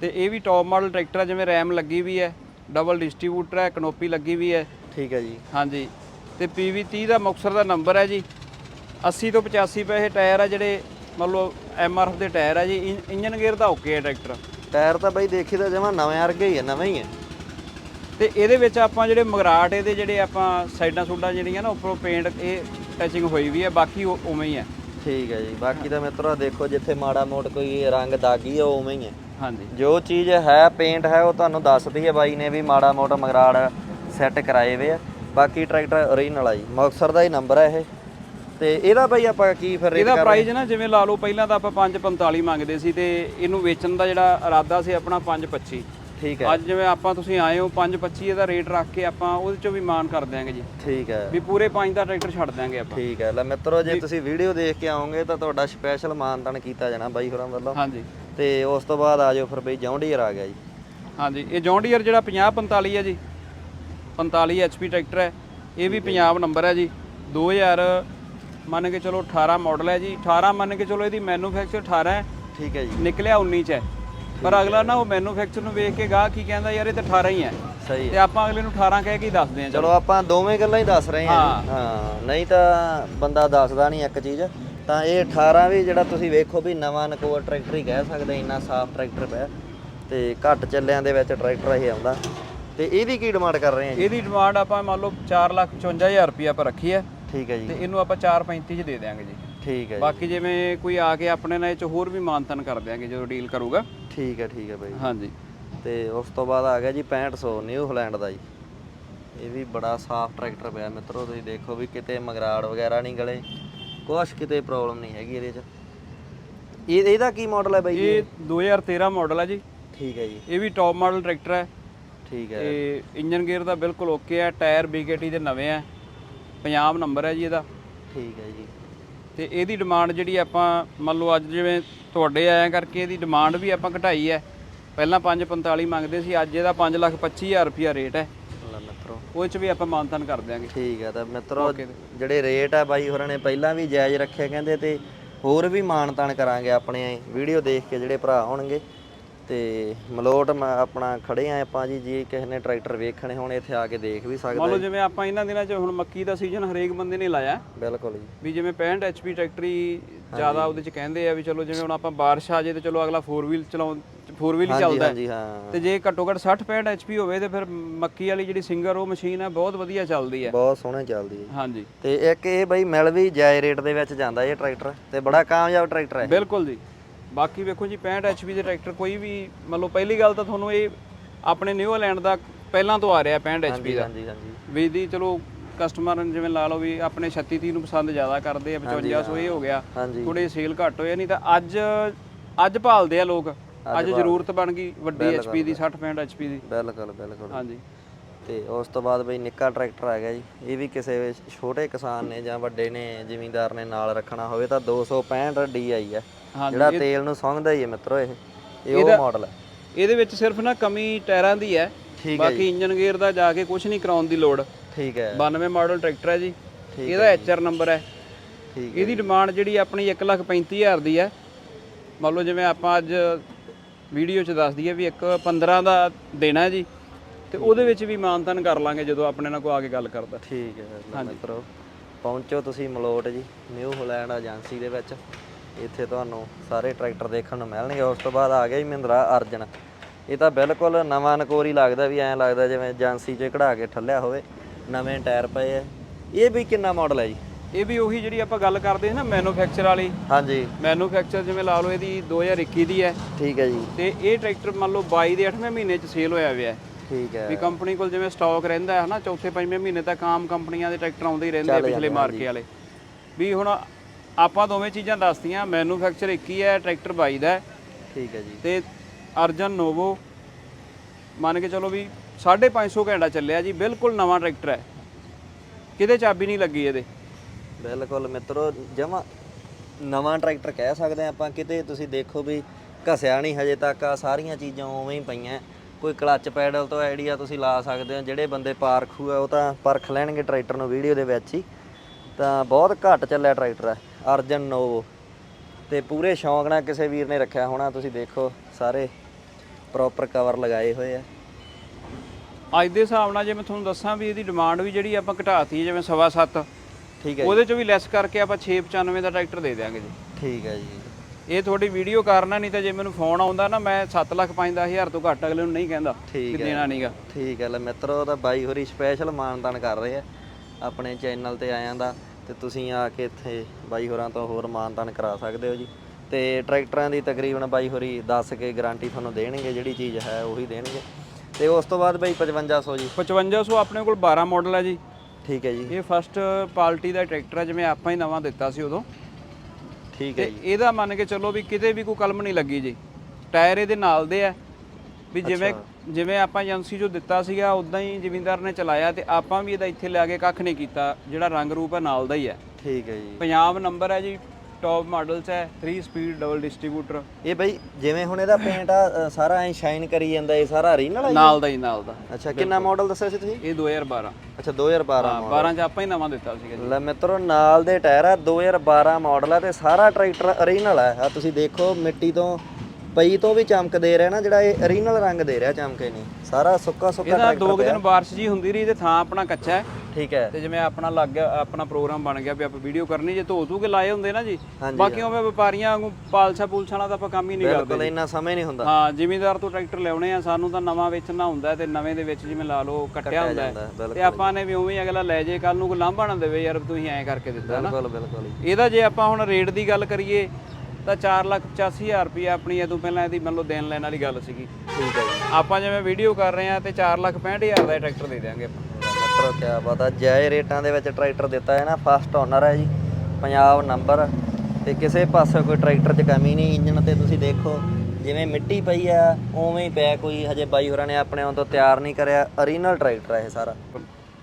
S2: ਤੇ ਇਹ ਵੀ ਟੌਪ ਮਾਡਲ ਟਰੈਕਟਰ ਹੈ ਜਿਵੇਂ ਰੈਮ ਲੱਗੀ ਵੀ ਹੈ ਡਬਲ ਡਿਸਟ੍ਰੀਬਿਊਟਰ ਹੈ ਕਨੋਪੀ ਲੱਗੀ ਵੀ ਹੈ।
S1: ਠੀਕ ਹੈ ਜੀ।
S2: ਹਾਂਜੀ। ਤੇ PV 30 ਦਾ ਮੁਕਤਸਰ ਦਾ ਨੰਬਰ ਹੈ ਜੀ। 80 ਤੋਂ 85 ਪੈਸੇ ਟਾਇਰ ਆ ਜਿਹੜੇ ਮੰਨ ਲਓ MRF ਦੇ ਟਾਇਰ ਆ ਜੀ। ਇੰਜਨ ਗੇਅਰ ਦਾ ਓਕੇ ਹੈ ਟਰੈਕਟਰ
S1: ਟਾਇਰ ਤਾਂ ਬਾਈ ਦੇਖੀ ਤਾਂ ਜਮਾ ਨਵੇਂ ਵਰਗੇ ਹੀ ਹੈ ਨਵੇਂ ਹੀ ਹੈ
S2: ਤੇ ਇਹਦੇ ਵਿੱਚ ਆਪਾਂ ਜਿਹੜੇ ਮਗਰਾਟ ਇਹਦੇ ਜਿਹੜੇ ਆਪਾਂ ਸਾਈਡਾਂ ਸੂਡਾਂ ਜਿਹੜੀਆਂ ਨਾ ਉੱਪਰੋਂ ਪੇਂਟ ਇਹ ਟੈਚਿੰਗ ਹੋਈ ਵੀ ਹੈ ਬਾਕੀ ਉਵੇਂ ਹੀ ਹੈ
S1: ਠੀਕ ਹੈ ਜੀ ਬਾਕੀ ਤਾਂ ਮਿੱਤਰੋ ਦੇਖੋ ਜਿੱਥੇ ਮਾੜਾ ਮੋਟ ਕੋਈ ਰੰਗ ਦਾਗੀ ਆ ਉਵੇਂ ਹੀ ਹੈ।
S2: ਹਾਂਜੀ।
S1: ਜੋ ਚੀਜ਼ ਹੈ ਪੇਂਟ ਹੈ ਉਹ ਤੁਹਾਨੂੰ ਦੱਸਦੀ ਹੈ ਬਾਈ ਨੇ ਵੀ ਮਾੜਾ ਮੋਟਾ ਮਗਰਾੜ ਸੈੱਟ ਕਰਾਏ ਵੇ ਆ। ਬਾਕੀ ਟਰੈਕਟਰ ਓਰੀਜਨਲ ਆ ਜੀ ਮੁਕਤਸਰ ਦਾ ਹੀ ਨੰਬਰ ਹੈ ਇਹ। ਤੇ ਇਹਦਾ ਬਾਈ ਆਪਾਂ ਕੀ ਫਿਰ ਰੇਟ
S2: ਇਹਦਾ ਪ੍ਰਾਈਸ ਨਾ ਜਿਵੇਂ ਲਾ ਲਓ ਪਹਿਲਾਂ ਤਾਂ ਆਪਾਂ 545 ਮੰਗਦੇ ਸੀ ਤੇ ਇਹਨੂੰ ਵੇਚਣ ਦਾ ਜਿਹੜਾ ਇਰਾਦਾ ਸੀ ਆਪਣਾ 525
S1: ਠੀਕ ਹੈ।
S2: ਅੱਜ ਜਿਵੇਂ ਆਪਾਂ ਤੁਸੀਂ ਆਏ ਹੋ 525 ਇਹਦਾ ਰੇਟ ਰੱਖ ਕੇ ਆਪਾਂ ਉਹਦੇ ਚੋਂ ਵੀ ਮਾਨ ਕਰ ਦਿਆਂਗੇ ਜੀ।
S1: ਠੀਕ ਹੈ।
S2: ਵੀ ਪੂਰੇ 5 ਦਾ ਟਰੈਕਟਰ ਛੱਡ ਦਿਆਂਗੇ ਆਪਾਂ।
S1: ਠੀਕ ਹੈ। ਲੈ ਮਿੱਤਰੋ ਜੇ ਤੁਸੀਂ ਵੀਡੀਓ ਦੇਖ ਕੇ ਆਓਗੇ ਤਾਂ ਤੁਹਾਡਾ ਸਪੈਸ਼ਲ ਮਾਨਤਾਨ ਕੀਤਾ ਜਾਣਾ ਬਾਈ ਹੋਰਾਂ ਵੱਲੋਂ।
S2: ਹਾਂਜੀ।
S1: ਤੇ ਉਸ ਤੋਂ ਬਾਅਦ ਆ ਜਾਓ ਫਿਰ ਬਈ ਜੌਂਡੀਅਰ ਆ ਗਿਆ ਜੀ।
S2: ਹਾਂਜੀ ਇਹ ਜੌਂਡੀਅਰ ਜਿਹੜਾ 5045 ਹੈ ਜੀ 45 ਐਚਪੀ ਟਰੈਕਟਰ ਹੈ ਇਹ ਵੀ ਪੰਜਾਬ ਨੰਬਰ ਹੈ ਜੀ। 2000 ਮੰਨ ਕੇ ਚਲੋ 18 ਮਾਡਲ ਹੈ ਜੀ। 18 ਮੰਨ ਕੇ ਚਲੋ ਇਹਦੀ ਮੈਨੂਫੈਕਚਰ 18 ਹੈ।
S1: ਠੀਕ ਹੈ ਜੀ।
S2: ਨਿਕਲਿਆ 19 ਚ ਹੈ। ਪਰ ਅਗਲਾ ਨਾ ਉਹ ਮੈਨੂਫੈਕਚਰ ਨੂੰ ਵੇਖ ਕੇ ਗਾਹ ਕੀ ਕਹਿੰਦਾ ਯਾਰ ਇਹ ਤਾਂ 18 ਹੀ ਹੈ।
S1: ਸਹੀ
S2: ਤੇ
S1: ਹੈ
S2: ਆਪਾਂ ਅਗਲੇ ਨੂੰ 18 ਕਹਿ ਕੇ ਹੀ ਦੱਸਦੇ ਹਾਂ
S1: ਚਲੋ ਆਪਾਂ ਦੋਵੇਂ ਗੱਲਾਂ ਹੀ ਦੱਸ ਰਹੇ ਹਾਂ।
S2: ਹਾਂ।
S1: ਨਹੀਂ ਤਾਂ ਬੰਦਾ ਦੱਸਦਾ ਨਹੀਂ ਇੱਕ ਚੀਜ਼। ਤਾਂ ਇਹ 18 ਵੀ ਜਿਹੜਾ ਤੁਸੀਂ ਵੇਖੋ ਵੀ ਨਵਾਂ ਨਕੋਰ ਟਰੈਕਟਰ ਹੀ ਕਹਿ ਸਕਦੇ ਇੰਨਾ ਸਾਫ਼ ਟਰੈਕਟਰ ਪਿਆ। ਤੇ ਘੱਟ ਚੱਲਿਆਂ ਦੇ ਵਿੱਚ ਟਰੈਕਟਰ ਇਹ ਆਉਂਦਾ। ਤੇ ਇਹਦੀ ਕੀ ਡਿਮਾਂਡ ਕਰ ਰਹੇ ਜੀ?
S2: ਇਹਦੀ ਡਿਮਾਂਡ ਆਪਾਂ ਮੰਨ ਲਓ 455000 ਰੁਪਏ ਆਪਾਂ ਰੱਖੀ ਹੈ।
S1: ਠੀਕ ਹੈ
S2: ਤੇ
S1: ਜੀ
S2: ਇਹਨੂੰ ਆਪਾਂ 435 ਚ ਦੇ ਦਿਆਂਗੇ ਜੀ।
S1: ਠੀਕ ਹੈ ਜੀ।
S2: ਬਾਕੀ ਜਿਵੇਂ ਕੋਈ ਆ ਕੇ ਆਪਣੇ ਨਾਲ ਇਹ ਚ ਹੋਰ ਵੀ ਮਾਨਤਨ ਕਰ ਦਿਆਂਗੇ ਜਦੋਂ ਡੀਲ ਕਰੂਗਾ।
S1: ਠੀਕ ਹੈ ਠੀਕ ਹੈ ਬਾਈ
S2: ਹਾਂਜੀ।
S1: ਤੇ ਉਸ ਤੋਂ ਬਾਅਦ ਆ ਗਿਆ ਜੀ 6500 ਨਿਊ ਹਾਲੈਂਡ ਦਾ ਜੀ। ਇਹ ਵੀ ਬੜਾ ਸਾਫ਼ ਟਰੈਕਟਰ ਪਿਆ ਮਿੱਤਰੋ ਤੁਸੀਂ ਦੇਖੋ ਵੀ ਕਿਤੇ ਮਗਰਾੜ ਵਗੈਰਾ ਨਹੀਂ ਗਲੇ। ਕੁਛ ਕਿਤੇ ਪ੍ਰੋਬਲਮ ਨਹੀਂ ਹੈਗੀ ਇਹਦੇ 'ਚ। ਇਹ ਇਹਦਾ ਕੀ ਮਾਡਲ ਹੈ ਬਾਈ ਜੀ?
S2: ਇਹ 2013 ਮਾਡਲ ਹੈ ਜੀ।
S1: ਠੀਕ ਹੈ ਜੀ।
S2: ਇਹ ਵੀ ਟੌਪ ਮਾਡਲ ਟਰੈਕਟਰ ਹੈ।
S1: ਠੀਕ ਹੈ।
S2: ਤੇ ਇੰਜਨ ਗੇਅਰ ਦਾ ਬਿਲਕੁਲ ਓਕੇ ਹੈ। ਟਾਇਰ BKT ਦੇ ਨਵੇਂ ਹੈ। ਪੰਜਾਬ ਨੰਬਰ ਹੈ ਜੀ ਇਹਦਾ।
S1: ਠੀਕ ਹੈ ਜੀ।
S2: ਤੇ ਇਹਦੀ ਡਿਮਾਂਡ ਜਿਹੜੀ ਆਪਾਂ ਮੰਨ ਲਓ ਅੱਜ ਜਿਵੇਂ ਤੁਹਾਡੇ ਆਇਆ ਕਰਕੇ ਇਹਦੀ ਡਿਮਾਂਡ ਵੀ ਆਪਾਂ ਘਟਾਈ ਹੈ। ਪਹਿਲਾਂ 545 ਮੰਗਦੇ ਸੀ ਅੱਜ ਇਹਦਾ 525000 ਰੁਪਿਆ ਰੇਟ ਹੈ।
S1: ਮਿੱਤਰੋ।
S2: ਉਹ ਚ ਵੀ ਆਪਾਂ ਮਾਨਤਨ ਕਰ ਦਿਆਂਗੇ।
S1: ਠੀਕ ਹੈ ਤਾਂ ਮਿੱਤਰੋ ਜਿਹੜੇ ਰੇਟ ਆ ਬਾਈ ਹੋਰਾਂ ਨੇ ਪਹਿਲਾਂ ਵੀ ਜਾਇਜ਼ ਰੱਖੇ ਕਹਿੰਦੇ ਤੇ ਹੋਰ ਵੀ ਮਾਣ-ਤਾਣ ਕਰਾਂਗੇ ਆਪਣੇ ਵੀਡੀਓ ਦੇਖ ਕੇ ਜਿਹੜੇ ਭਰਾ ਹੋਣਗੇ। ਤੇ ਮਲੋਟ ਮ- ਆਪਣਾ ਖੜੇ ਆ ਆਪਾਂ ਜੀ ਜੇ ਕਿਸੇ ਨੇ ਟਰੈਕਟਰ ਵੇਖਣੇ ਹੋਣ ਇੱਥੇ ਆ ਕੇ ਦੇਖ ਵੀ
S2: ਮੰਨ
S1: ਸਕਦੇ
S2: ਲਓ ਜਿਵੇਂ ਆਪਾਂ ਇਹਨਾਂ ਦਿਨਾਂ 'ਚ ਹੁਣ ਮੱਕੀ ਦਾ ਸੀਜ਼ਨ ਹਰੇਕ ਬੰਦੇ ਨੇ ਲਾਇਆ।
S1: ਬਿਲਕੁਲ ਜੀ।
S2: ਵੀ ਜਿਵੇਂ 65 HP ਟਰੈਕਟਰ ਜ਼ਿਆਦਾ ਉਹਦੇ 'ਚ ਕਹਿੰਦੇ ਆ ਵੀ ਚਲੋ ਜਿਵੇਂ ਹੁਣ ਆਪਾਂ ਬਾਰਿਸ਼ ਆ ਜੇ ਤੇ ਚਲੋ ਅਗਲਾ 4 ਵੀਲ ਚਲਾਉਂ 4 ਵੀਲ ਹੀ ਚੱਲਦਾ। ਹੈ।
S1: ਹਾਂਜੀ ਹਾਂ।
S2: ਤੇ ਜੇ ਘੱਟੋ ਘੱਟ 60 65 HP ਹੋਵੇ ਤੇ ਫਿਰ ਮੱਕੀ ਵਾਲੀ ਜਿਹੜੀ ਸਿੰਗਰ ਉਹ ਮਸ਼ੀਨ ਹੈ ਬਹੁਤ ਵਧੀਆ ਚੱਲਦੀ ਹੈ।
S1: ਬਹੁਤ ਸੋਹਣੇ ਚੱਲਦੀ ਹੈ।
S2: ਹਾਂਜੀ।
S1: ਤੇ ਇੱਕ ਇਹ ਬਾਈ ਮਿਲ ਵੀ ਜਾਇਜ਼ ਰੇਟ ਦੇ ਵਿੱਚ ਜਾਂਦਾ ਇਹ ਟਰੈਕਟਰ ਤੇ ਬੜਾ ਕਾਮਯਾਬ ਟਰੈਕਟਰ ਹੈ
S2: ਬਿਲਕੁਲ ਜੀ। ਬਾਕੀ ਵੇਖੋ ਜੀ 65 HP ਦੇ ਟਰੈਕਟਰ ਕੋਈ ਵੀ ਮੰਨ ਲਓ ਪਹਿਲੀ ਗੱਲ ਤਾਂ ਤੁਹਾਨੂੰ ਇਹ ਆਪਣੇ ਨਿਊ ਹਾਲੈਂਡ ਦਾ ਪਹਿਲਾਂ ਤੋਂ ਆ ਰਿਹਾ 65 HP ਦਾ।
S1: ਹਾਂਜੀ ਹਾਂਜੀ।
S2: ਵੀ ਦੀ ਚਲੋ ਕਸਟਮਰ ਜਿਵੇਂ ਲਾ ਲਓ ਵੀ ਆਪਣੇ 36 30 ਨੂੰ ਪਸੰਦ ਜ਼ਿਆਦਾ ਕਰਦੇ ਆ 5500 ਇਹ ਹੋ ਗਿਆ। ਥੋੜੇ ਸੇਲ ਘੱਟ ਹੋਏ ਨਹੀਂ ਤਾਂ ਅੱਜ ਅੱਜ ਭਾਲਦੇ ਆ ਲੋਕ। ਅੱਜ ਜ਼ਰੂਰਤ ਬਣ ਗਈ ਵੱਡੀ HP ਦੀ 60 65 HP ਦੀ।
S1: ਬਿਲਕੁਲ ਬਿਲਕੁਲ।
S2: ਹਾਂਜੀ।
S1: ਤੇ ਉਸ ਤੋਂ ਬਾਅਦ ਬਈ ਨਿੱਕਾ ਟਰੈਕਟਰ ਆ ਗਿਆ ਜੀ। ਇਹ ਵੀ ਕਿਸੇ ਛੋਟੇ ਕਿਸਾਨ ਨੇ ਜਾਂ ਵੱਡੇ ਨੇ ਜ਼ਿਮੀਂਦਾਰ ਨੇ ਨਾਲ ਰੱਖਣਾ ਹੋਵੇ ਤਾਂ 265 DI ਹੈ
S2: ਹਾਂਜੀ,
S1: ਜਿਹੜਾ ਤੇਲ ਨੂੰ ਸੰਘਦਾ ਹੀ ਹੈ ਮਿੱਤਰੋ ਇਹ। ਇਹ ਉਹ ਮਾਡਲ ਹੈ।
S2: ਇਹਦੇ ਵਿੱਚ ਸਿਰਫ ਨਾ ਕਮੀ ਟਾਇਰਾਂ ਦੀ ਹੈ। ਬਾਕੀ ਇੰਜਨ ਗੇਅਰ ਦਾ ਜਾ ਕੇ ਕੁਝ ਨਹੀਂ ਕਰਾਉਣ ਦੀ ਲੋੜ।
S1: ਠੀਕ ਹੈ।
S2: 92 ਮਾਡਲ ਟਰੈਕਟਰ ਹੈ ਜੀ। ਇਹਦਾ ਐਚਆਰ ਨੰਬਰ ਹੈ।
S1: ਠੀਕ
S2: ਇਹਦੀ ਡਿਮਾਂਡ ਜਿਹੜੀ ਆਪਣੀ 135000 ਦੀ ਹੈ। ਮੰਨ ਲਓ ਜਿਵੇਂ ਆਪਾਂ ਅੱਜ ਵੀਡੀਓ 'ਚ ਦੱਸ ਦਈਏ ਵੀ ਇੱਕ 15 ਦਾ ਦੇਣਾ ਜੀ। ਤੇ ਉਹਦੇ ਵਿੱਚ ਵੀ ਮਾਨਤਨ ਕਰ ਲਾਂਗੇ ਜਦੋਂ ਆਪਣੇ ਨਾਲ ਕੋਈ ਆ ਕੇ ਗੱਲ ਕਰਦਾ
S1: ਠੀਕ ਹੈ ਮਿੱਤਰੋ ਪਹੁੰਚੋ ਤੁਸੀਂ ਮਲੋਟ ਜੀ ਨਿਊ ਹੋਲੈਂਡ ਏਜੰਸੀ ਦੇ ਵਿੱਚ। ਇੱਥੇ ਤੁਹਾਨੂੰ ਸਾਰੇ ਟਰੈਕਟਰ ਦੇਖਣ ਨੂੰ ਮਿਲਣਗੇ। ਉਸ ਤੋਂ ਬਾਅਦ ਆ ਗਿਆ ਜੀ ਮਹਿੰਦਰਾ ਅਰਜਨ। ਇਹ ਤਾਂ ਬਿਲਕੁਲ ਨਵਾਂ ਨਕੋਰ ਲੱਗਦਾ ਵੀ ਐਂ ਲੱਗਦਾ ਜਿਵੇਂ ਏਜੰਸੀ 'ਚ ਕਢਾ ਕੇ ਠੱਲਿਆ ਹੋਵੇ ਨਵੇਂ ਟਾਇਰ ਪਏ ਆ। ਇਹ ਵੀ ਕਿੰਨਾ ਮਾਡਲ ਹੈ ਜੀ?
S2: ਇਹ ਵੀ ਉਹੀ ਜਿਹੜੀ ਆਪਾਂ ਗੱਲ ਕਰਦੇ ਸੀ ਨਾ ਮੈਨੂਫੈਕਚਰ ਵਾਲੀ।
S1: ਹਾਂਜੀ।
S2: ਮੈਨੂਫੈਕਚਰ ਜਿਵੇਂ ਲਾ ਲਓ ਇਹਦੀ 2021 ਦੀ ਹੈ।
S1: ਠੀਕ ਹੈ ਜੀ।
S2: ਤੇ ਇਹ ਟਰੈਕਟਰ ਮੰਨ ਲਓ 22 ਦੇ 8ਵੇਂ ਮਹੀਨੇ 'ਚ ਸੇਲ ਹੋਇਆ ਹੋਇਆ ਹੈ।
S1: ਠੀਕ ਹੈ।
S2: ਵੀ ਕੰਪਨੀ ਕੋਲ ਜਿਵੇਂ ਸਟਾਕ ਰਹਿੰਦਾ ਹੈ ਹਨਾ ਚੌਥੇ ਪੰਜਵੇਂ ਮਹੀਨੇ ਤੱਕ ਆਮ ਕੰਪਨੀਆਂ ਦੇ ਟਰੈਕਟਰ ਆਉਂਦੇ ਹੀ ਰਹਿੰਦੇ ਆ ਪਿਛਲੇ ਮਾਰਕੇ ਵਾਲੇ। ਵੀ ਹੁਣ ਆਪਾਂ ਦੋਵੇਂ ਚੀਜ਼ਾਂ ਦੱਸਤੀਆਂ ਮੈਨੂਫੈਕਚਰ ਇੱਕ ਹੀ ਹੈ ਟਰੈਕਟਰ 22 ਦਾ ਹੈ।
S1: ਠੀਕ ਹੈ ਜੀ।
S2: ਤੇ ਅਰਜਨ ਨੋਵੋ ਮੰਨ ਕੇ ਚਲੋ ਵੀ 550 ਘੰਟਾ ਚੱਲਿਆ ਜੀ ਬਿਲਕੁਲ ਨਵਾਂ ਟਰੈਕਟਰ ਹੈ। ਕਿਤੇ ਚਾਬੀ ਨਹੀਂ ਲੱਗੀ ਇਹਦੇ।
S1: ਬਿਲਕੁਲ ਮਿੱਤਰੋ ਜਮਾ ਨਵਾਂ ਟਰੈਕਟਰ ਕਹਿ ਸਕਦੇ ਹਾਂ ਆਪਾਂ ਕਿਤੇ ਤੁਸੀਂ ਦੇਖੋ ਵੀ ਘਸਿਆ ਨਹੀਂ ਹਜੇ ਤੱਕ ਆ ਸਾਰੀਆਂ ਚੀਜ਼ਾਂ ਉਵੇਂ ਹੀ ਪਈਆਂ। ਕੋਈ ਕਲੱਚ ਪੈਡਲ ਤੋਂ ਆਈਡੀਆ ਤੁਸੀਂ ਲਾ ਸਕਦੇ ਹੋ ਜਿਹੜੇ ਬੰਦੇ ਪਾਰਖੂ ਆ ਉਹ ਤਾਂ ਪਰਖ ਲੈਣਗੇ ਟਰੈਕਟਰ ਨੂੰ ਵੀਡੀਓ ਦੇ ਵਿੱਚ ਹੀ। ਤਾਂ ਬਹੁਤ ਘੱਟ ਚੱਲਿਆ ਟਰੈਕਟਰ ਹੈ। ਅਰਜਨ ਨੋਵੋ। ਤੇ ਪੂਰੇ ਸ਼ੌਂਕ ਨਾਲ ਕਿਸੇ ਵੀਰ ਨੇ ਰੱਖਿਆ ਹੋਣਾ ਤੁਸੀਂ ਦੇਖੋ ਸਾਰੇ ਪ੍ਰੋਪਰ ਕਵਰ ਲਗਾਏ ਹੋਏ ਆ।
S2: ਅੱਜ ਦੇ ਹਿਸਾਬ ਨਾਲ ਜੇ ਮੈਂ ਤੁਹਾਨੂੰ ਦੱਸਾਂ ਵੀ ਇਹਦੀ ਡਿਮਾਂਡ ਵੀ ਜਿਹੜੀ ਆਪਾਂ ਘਟਾਤੀ ਜਿਵੇਂ ਸਵਾ ਸੱਤ
S1: ਠੀਕ ਹੈ
S2: ਉਹਦੇ ਚ ਵੀ ਲੈਸ ਕਰਕੇ ਆਪਾਂ 695 ਦਾ ਟਰੈਕਟਰ ਦੇ ਦਿਆਂਗੇ ਜੀ।
S1: ਠੀਕ ਹੈ ਜੀ।
S2: ਇਹ ਤੁਹਾਡੀ ਵੀਡੀਓ ਕਰਨਾ ਨਹੀਂ ਤਾਂ ਜੇ ਮੈਨੂੰ ਫੋਨ ਆਉਂਦਾ ਨਾ ਮੈਂ 7 ਲੱਖ 5000 ਤੋਂ ਘੱਟ ਅਗਲੇ ਨੂੰ ਨਹੀਂ ਕਹਿੰਦਾ
S1: ਠੀਕ
S2: ਕਿ
S1: ਹੈ।
S2: ਦੇਣਾ ਨਹੀਂਗਾ
S1: ਠੀਕ ਹੈ ਲੈ ਮਿੱਤਰੋ ਤਾਂ ਬਾਈ ਹੋਰੀ ਸਪੈਸ਼ਲ ਮਾਨਦਾਨ ਕਰ ਰਹੇ ਆ। ਆਪਣੇ ਚੈਨਲ ਤੇ ਆਇਆਂ ਦਾ ਤੇ ਤੁਸੀਂ ਆ ਕੇ ਇੱਥੇ ਬਾਈ ਹੋਰਾਂ ਤੋਂ ਹੋਰ ਮਾਨਤਾਨ ਕਰਾ ਸਕਦੇ ਹੋ ਜੀ। ਤੇ ਟਰੈਕਟਰਾਂ ਦੀ ਤਕਰੀਬਨ ਬਾਈ ਹੋਰੀ ਦੱਸ ਕੇ ਗਾਰੰਟੀ ਤੁਹਾਨੂੰ ਦੇਣਗੇ ਜਿਹੜੀ ਚੀਜ਼ ਹੈ ਉਹੀ ਦੇਣਗੇ। ਤੇ ਉਸ ਤੋਂ ਬਾਅਦ ਬਾਈ 5500 ਜੀ।
S2: 5500 ਆਪਣੇ ਕੋਲ 12 ਮਾਡਲ ਹੈ ਜੀ।
S1: ਠੀਕ ਹੈ ਜੀ।
S2: ਇਹ ਫਸਟ ਪਾਰਟੀ ਦਾ ਟਰੈਕਟਰ ਹੈ ਜਿਵੇਂ ਆਪਾਂ ਹੀ ਨਵਾਂ ਦਿੱਤਾ ਸੀ ਉਦੋਂ।
S1: ਠੀਕ ਹੈ ਜੀ।
S2: ਇਹਦਾ ਮੰਨ ਕੇ ਚੱਲੋ ਵੀ ਕਿਤੇ ਵੀ ਕੋਈ ਕਲਮ ਨਹੀਂ ਲੱਗੀ ਜੀ। ਟਾਇਰ ਇਹਦੇ ਨਾਲ ਦੇ ਆ ਵੀ ਜਿਵੇਂ ਜਿਵੇਂ ਆਪਾਂ ਏਜੰਸੀ ਜੋ ਦਿੱਤਾ ਸੀਗਾ ਉਦਾਂ ਹੀ ਜ਼ਿਮੀਂਦਾਰ ਨੇ ਚਲਾਇਆ ਤੇ ਆਪਾਂ ਵੀ ਇਹਦਾ ਇੱਥੇ ਲਿਆ ਕੇ ਕੱਖ ਨਹੀਂ ਕੀਤਾ ਜਿਹੜਾ ਰੰਗ ਰੂਪ ਹੈ ਨਾਲ ਦਾ ਹੀ ਹੈ।
S1: ਠੀਕ ਹੈ ਜੀ।
S2: ਪੰਜਾਬ ਨੰਬਰ ਹੈ ਜੀ ਟੌਪ ਮਾਡਲ 'ਚ ਹੈ 3 ਸਪੀਡ ਡਬਲ ਡਿਸਟ੍ਰੀਬਿਊਟਰ
S1: ਇਹ ਬਾਈ ਜਿਵੇਂ ਹੁਣ ਇਹਦਾ ਪੇਂਟ ਆ ਸਾਰਾ ਐ ਸ਼ਾਈਨ ਕਰੀ ਜਾਂਦਾ ਇਹ ਸਾਰਾ ਆ ਜੀ?
S2: ਨਾਲ ਦਾ ਹੀ ਨਾਲ ਦਾ।
S1: ਅੱਛਾ ਕਿੰਨਾ ਮਾਡਲ ਦੱਸਿਆ ਸੀ ਤੁਸੀਂ?
S2: ਇਹ 2012
S1: ਅੱਛਾ 2012
S2: ਹਾਂ 12 ਚ ਆਪਾਂ ਹੀ ਨਵਾਂ ਦਿੱਤਾ ਸੀਗਾ ਜੀ।
S1: ਲੈ ਮਿੱਤਰੋ ਨਾਲ ਦੇ ਟਾਇਰ ਆ 2012 ਮਾਡਲ ਆ ਤੇ ਸਾਰਾ ਟਰੈਕਟਰ ਓਰੀਜਨਲ ਆ ਆ ਤੁਸੀਂ ਦੇਖੋ ਮਿੱਟੀ ਤੋਂ ਪਈ ਤੋਂ ਵੀ ਚਮਕ ਦੇ ਰਿਹਾ ਨਾ ਜਿਹੜਾ ਇਹ ਓਰੀਜਨਲ ਰੰਗ ਦੇ ਰਿਹਾ ਚਮਕੇ ਨਹੀਂ। ਸਾਰਾ ਸੁੱਕਾ ਸੁੱਕਾ
S2: ਇਹਦਾ
S1: ਟਰੈਕਟਰ
S2: ਦੋ ਕੁ
S1: ਪਿਆ।
S2: ਦਿਨ ਬਾਰਿਸ਼ ਜੀ ਹੁੰਦੀ ਰਹੀ ਤੇ ਥਾਂ ਆਪਣਾ ਕੱਚਾ ਹੈ।
S1: ਠੀਕ ਹੈ।
S2: ਤੇ ਜਿਵੇਂ ਆਪਣਾ ਲੱਗ ਗਿਆ ਆਪਣਾ ਪ੍ਰੋਗਰਾਮ ਬਣ ਗਿਆ ਵੀ ਆਪਾਂ ਵੀਡੀਓ ਕਰਨੀ ਜੇ ਧੋ ਧੂ ਕੇ ਲਾਏ ਹੁੰਦੇ ਨਾ ਜੀ
S1: ਹਾਂਜੀ,
S2: ਬਾਕੀ ਉਵੇਂ ਵਪਾਰੀਆਂ ਵਾਂਗੂ ਪਾਲਛਾ ਪੂਲਛਾਂ ਦਾ ਤਾਂ ਆਪਾਂ ਕੰਮ ਹੀ ਨਹੀਂ ਕਰਦੇ
S1: ਬਿਲਕੁਲ ਇੰਨਾ ਸਮੇਂ ਨਹੀਂ ਹੁੰਦਾ।
S2: ਹਾਂ ਜ਼ਿਮੀਂਦਾਰ ਤੋਂ ਟਰੈਕਟਰ ਲਿਆਉਣੇ ਆ ਸਾਨੂੰ ਤਾਂ ਨਵਾਂ ਵੇਚਣਾ ਹੁੰਦਾ ਹੈ ਤੇ ਨਵੇਂ ਦੇ ਵਿੱਚ ਜਿਵੇਂ ਲਾ ਲਓ ਕੱਟਿਆ ਹੁੰਦਾ
S1: ਜਾਂਦਾ
S2: ਹੈ।
S1: ਹੈ, ਬਿਲਕੁਲ
S2: ਤੇ ਆਪਾਂ ਨੇ ਵੀ ਉਵੇਂ ਹੀ ਅਗਲਾ ਲੈ ਜੇ ਕੱਲ ਨੂੰ ਕੋਈ ਲਾਂਭਾ ਨਾ ਦੇਵੇ ਯਾਰ ਤੁਸੀਂ ਐਂ ਕਰਕੇ ਦਿੱਤਾ ਨਾ।
S1: ਬਿਲਕੁਲ ਬਿਲਕੁਲ।
S2: ਇਹਦਾ ਜੇ ਆਪਾਂ ਹੁਣ ਰੇਟ ਦੀ ਗੱਲ ਕਰੀਏ ਤਾਂ 485000 ਰੁਪਏ ਆਪਣੀ ਇਹ ਤੋਂ ਪਹਿਲਾਂ ਇਹਦੀ ਮੰਨ ਲਓ ਦੇਣ ਲੈਣ ਵਾਲੀ ਗੱਲ ਸੀਗੀ।
S1: ਠੀਕ ਹੈ ਜੀ।
S2: ਆਪਾਂ ਜਿਵੇਂ ਵੀਡੀਓ ਕਰ ਰਹੇ ਆ ਤੇ 465000 ਦਾ ਇਹ ਟਰੈਕਟਰ ਦੇ ਦਿਆਂਗੇ ਆਪਾਂ।
S1: ਮਿੱਤਰੋ ਕਿਆ ਪਤਾ ਜਾਇ ਰੇਟਾਂ ਦੇ ਵਿੱਚ ਟਰੈਕਟਰ ਦਿੱਤਾ ਹੈ ਨਾ ਫਸਟ ਓਨਰ ਹੈ ਜੀ ਪੰਜਾਬ ਨੰਬਰ ਤੇ ਕਿਸੇ ਪਾਸੇ ਕੋਈ ਟਰੈਕਟਰ 'ਚ ਕਮੀ ਨਹੀਂ ਇੰਜਨ ਤੇ ਤੁਸੀਂ ਦੇਖੋ ਜਿਵੇਂ ਮਿੱਟੀ ਪਈ ਆ ਉਵੇਂ ਹੀ ਪਿਆ ਕੋਈ ਹਜੇ ਬਾਈ ਹੋਰਾਂ ਨੇ ਆਪਣੇ ਆਉਣ ਤੋਂ ਤਿਆਰ ਨਹੀਂ ਕਰਿਆ ਓਰੀਜਨਲ ਟਰੈਕਟਰ ਹੈ ਇਹ ਸਾਰਾ।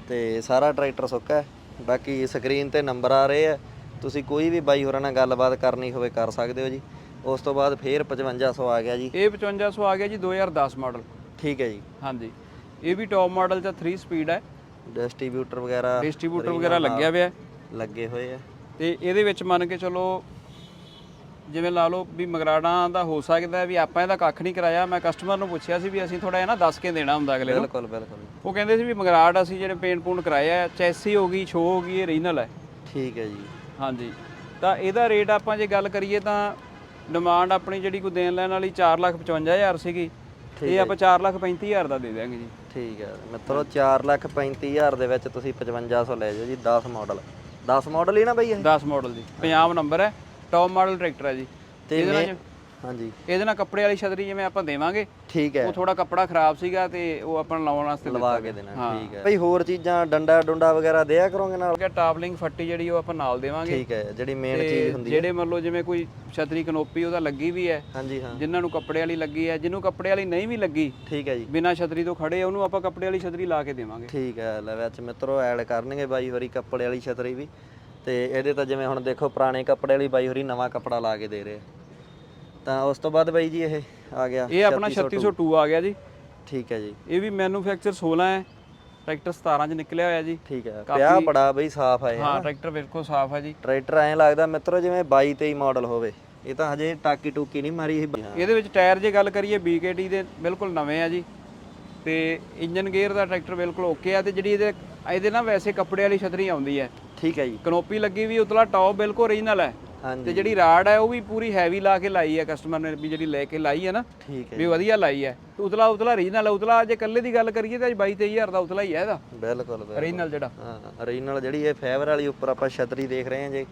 S1: ਤੇ ਸਾਰਾ ਟਰੈਕਟਰ ਸੁੱਕਾ ਹੈ ਬਾਕੀ ਸਕਰੀਨ ਤੇ ਨੰਬਰ ਆ ਰਹੇ ਆ। ਤੁਸੀਂ ਕੋਈ ਵੀ ਬਾਈ ਹੋਰਾਂ ਨਾਲ ਗੱਲਬਾਤ ਕਰਨੀ ਹੋਵੇ ਕਰ ਸਕਦੇ ਹੋ ਜੀ। ਉਸ ਤੋਂ ਬਾਅਦ ਫੇਰ 5500 ਆ ਗਿਆ ਜੀ।
S2: ਇਹ 5500 ਆ ਗਿਆ ਜੀ 2010 ਮਾਡਲ।
S1: ਠੀਕ ਹੈ ਜੀ।
S2: ਹਾਂਜੀ। ਇਹ ਵੀ ਟੌਪ ਮਾਡਲ ਚ 3 ਸਪੀਡ ਹੈ।
S1: ਡਿਸਟ੍ਰੀਬਿਊਟਰ ਵਗੈਰਾ
S2: ਡਿਸਟ੍ਰੀਬਿਊਟਰ ਵਗੈਰਾ ਲੱਗਿਆ ਹੋਇਆ।
S1: ਲੱਗੇ ਹੋਏ ਆ।
S2: ਤੇ ਇਹਦੇ ਵਿੱਚ ਮੰਨ ਕੇ ਚਲੋ ਜਿਵੇਂ ਲਾ ਲਓ ਵੀ ਮਗਰਾੜਾਂ ਦਾ ਹੋ ਸਕਦਾ ਹੈ ਵੀ ਆਪਾਂ ਇਹਦਾ ਕੱਖ ਨਹੀਂ ਕਰਾਇਆ। ਮੈਂ ਕਸਟਮਰ ਨੂੰ ਪੁੱਛਿਆ ਸੀ ਵੀ ਅਸੀਂ ਥੋੜਾ ਜਿਹਾ ਨਾ ਦੱਸ ਕੇ ਦੇਣਾ ਹੁੰਦਾ ਅਗਲੇ ਨੂੰ।
S1: ਬਿਲਕੁਲ ਬਿਲਕੁਲ।
S2: ਉਹ ਕਹਿੰਦੇ ਸੀ ਵੀ ਮਗਰਾੜ ਅਸੀਂ ਜਿਹੜੇ ਪੇਂਟ ਪੂੰਟ ਕਰਾਇਆ ਚੈਸੀ ਹੋ ਗਈ ਸ਼ੋ ਹੋ ਗਈ ਇਹ ਰੀਜਨਲ ਹੈ।
S1: ਠੀਕ ਹੈ ਜੀ।
S2: ਹਾਂਜੀ। ਤਾਂ ਇਹਦਾ ਰੇਟ ਆਪਾਂ ਜੇ ਗੱਲ ਕਰੀਏ ਤਾਂ ਡਿਮਾਂਡ ਆਪਣੀ ਜਿਹੜੀ ਕੋਈ ਦੇਣ ਲੈਣ ਵਾਲੀ 455000 ਸੀਗੀ ਇਹ ਆਪਾਂ 435000 ਦਾ ਦੇ ਦਿਆਂਗੇ ਜੀ।
S1: ਠੀਕ ਹੈ। ਮਿੱਤਰੋ 435000 ਦੇ ਵਿੱਚ ਤੁਸੀਂ 5500 ਲੈ ਜਾਓ ਜੀ 10 ਮਾਡਲ 10 ਮਾਡਲ ਹੀ ਨਾ ਬਈ ਇਹ?
S2: 10 ਮਾਡਲ ਜੀ। ਪੰਜਾਬ ਨੰਬਰ ਹੈ ਟੌਪ ਮਾਡਲ ਟਰੈਕਟਰ ਹੈ ਜੀ।
S1: ਤੇ ਹਾਂਜੀ।
S2: ਇਹਦੇ ਨਾਲ ਕੱਪੜੇ ਵਾਲੀ ਛਤਰੀ ਜਿਵੇਂ ਆਪਾਂ ਦੇਵਾਂਗੇ
S1: ਠੀਕ ਹੈ।
S2: ਉਹ ਥੋੜਾ ਕੱਪੜਾ ਖਰਾਬ ਸੀਗਾ ਤੇ ਉਹ ਆਪਾਂ ਲਾਉਣ ਵਾਸਤੇ
S1: ਲਵਾ ਕੇ। ਦੇਣਾ। ਠੀਕ ਹੈ। ਬਈ ਹੋਰ ਚੀਜ਼ਾਂ ਡੰਡਾ ਡੁੰਡਾ ਵਗੈਰਾ ਦਿਆ ਕਰੋਗੇ ਨਾਲ?
S2: ਕਿ ਟਾਪਲਿੰਗ ਫੱਟੀ ਜਿਹੜੀ ਉਹ ਆਪਾਂ ਨਾਲ ਦੇਵਾਂਗੇ।
S1: ਠੀਕ ਹੈ ਜਿਹੜੀ ਮੇਨ ਚੀਜ਼ ਹੁੰਦੀ ਹੈ।
S2: ਜਿਹੜੇ ਮੰਨ ਲਓ ਜਿਵੇਂ ਕੋਈ ਛਤਰੀ ਕਨੋਪੀ ਉਹਦਾ ਲੱਗੀ ਵੀ ਹੈ।
S1: ਹਾਂਜੀ ਹਾਂ।
S2: ਜਿਨ੍ਹਾਂ ਨੂੰ ਕੱਪੜੇ ਵਾਲੀ ਲੱਗੀ ਹੈ ਜਿਹਨੂੰ ਕੱਪੜੇ ਵਾਲੀ ਨਹੀਂ ਵੀ ਲੱਗੀ
S1: ਠੀਕ ਹੈ ਜੀ।
S2: ਬਿਨਾਂ ਛਤਰੀ ਤੋਂ ਖੜੇ ਉਹਨੂੰ ਆਪਾਂ ਕੱਪੜੇ ਵਾਲੀ ਛਤਰੀ ਲਾ ਕੇ ਦੇਵਾਂਗੇ।
S1: ਠੀਕ ਹੈ ਲੈ ਵਿੱਚ ਮਿੱਤਰੋ ਐਡ ਕਰਨਗੇ ਬਾਈ ਹੋਰੀ ਕੱਪੜੇ ਵਾਲੀ ਛਤਰੀ ਵੀ। ਤੇ ਇਹਦੇ ਤਾਂ ਜਿਵੇਂ ਹੁਣ ਦੇਖੋ ਪੁਰਾਣੇ ਕੱਪੜੇ ਵਾਲੀ ਬਾਈ ਹੋਰੀ ਨਵਾਂ ਕੱਪੜਾ ਲਾ ਕੇ ਦੇ ਰਹੇ। ਤਾਂ ਉਸ ਤੋਂ ਬਾਅਦ ਬਾਈ ਜੀ ਇਹ ਆ ਗਿਆ
S2: ਇਹ ਆਪਣਾ 3602 ਆ ਗਿਆ ਜੀ।
S1: ਠੀਕ ਹੈ ਜੀ।
S2: ਇਹ ਵੀ ਮੈਨੂਫੈਕਚਰ 16 ਹੈ। ਟਰੈਕਟਰ 17 ਚ ਨਿਕਲਿਆ ਹੋਇਆ ਜੀ।
S1: ਠੀਕ ਹੈ। ਪਿਆ ਬੜਾ ਬਈ ਸਾਫ਼ ਹੈ।
S2: ਹਾਂ ਟਰੈਕਟਰ ਬਿਲਕੁਲ ਸਾਫ਼ ਹੈ ਜੀ।
S1: ਟਰੈਕਟਰ ਐਂ ਲੱਗਦਾ ਮਿੱਤਰੋ ਜਿਵੇਂ 22 23 ਮਾਡਲ ਹੋਵੇ। ਇਹ ਤਾਂ ਹਜੇ ਟਾਕੀ ਟੂਕੀ ਨਹੀਂ ਮਾਰੀ ਇਹ
S2: ਇਹਦੇ ਵਿੱਚ ਟਾਇਰ ਜੇ ਗੱਲ ਕਰੀਏ BKT ਦੇ ਬਿਲਕੁਲ ਨਵੇਂ ਆ ਜੀ। ਤੇ ਇੰਜਨ ਗੇਅਰ ਦਾ ਟਰੈਕਟਰ ਬਿਲਕੁਲ ਓਕੇ ਆ ਤੇ ਜਿਹੜੀ ਇਹਦੇ ਇਹਦੇ ਨਾਲ ਵੈਸੇ ਕੱਪੜੇ ਵਾਲੀ ਛਤਰੀ ਆਉਂਦੀ ਹੈ।
S1: ਠੀਕ ਹੈ ਜੀ।
S2: ਕਨੋਪੀ ਲੱਗੀ ਵੀ ਉਤਲਾ ਟੌਪ ਬਿਲਕੁਲ ਓਰੀਜਨਲ ਹੈ। ਤੇ ਜਿਹੜੀ ਰਾਡ ਹੈ ਉਹ ਵੀ ਪੂਰੀ ਹੈਵੀ ਲਾ ਕੇ ਲਾਈ ਹੈ ਕਸਟਮਰ ਨੇ ਵੀ ਜਿਹੜੀ ਲੈ ਕੇ ਲਾਈ ਹੈ ਨਾ
S1: ਠੀਕ ਹੈ
S2: ਵੀ ਵਧੀਆ ਲਾਈ ਹੈ। ਤੇ ਉਤਲਾ ਉਤਲਾ ਓਰੀਜਨਲ ਹੈ। ਉਤਲਾ ਜੇ ਇਕੱਲੇ ਦੀ ਗੱਲ ਕਰੀਏ ਤਾਂ 22 23000 ਦਾ ਉਤਲਾ ਹੀ ਹੈ ਇਹਦਾ।
S1: ਬਿਲਕੁਲ
S2: ਓਰੀਜਨਲ ਜਿਹੜਾ।
S1: ਹਾਂ ਓਰੀਜਨਲ ਜਿਹੜੀ ਇਹ ਫਾਈਬਰ ਵਾਲੀ ਉੱਪਰ ਆਪਾਂ ਛਤਰੀ ਦੇਖ ਰਹੇ ਹਾਂ ਜੇ।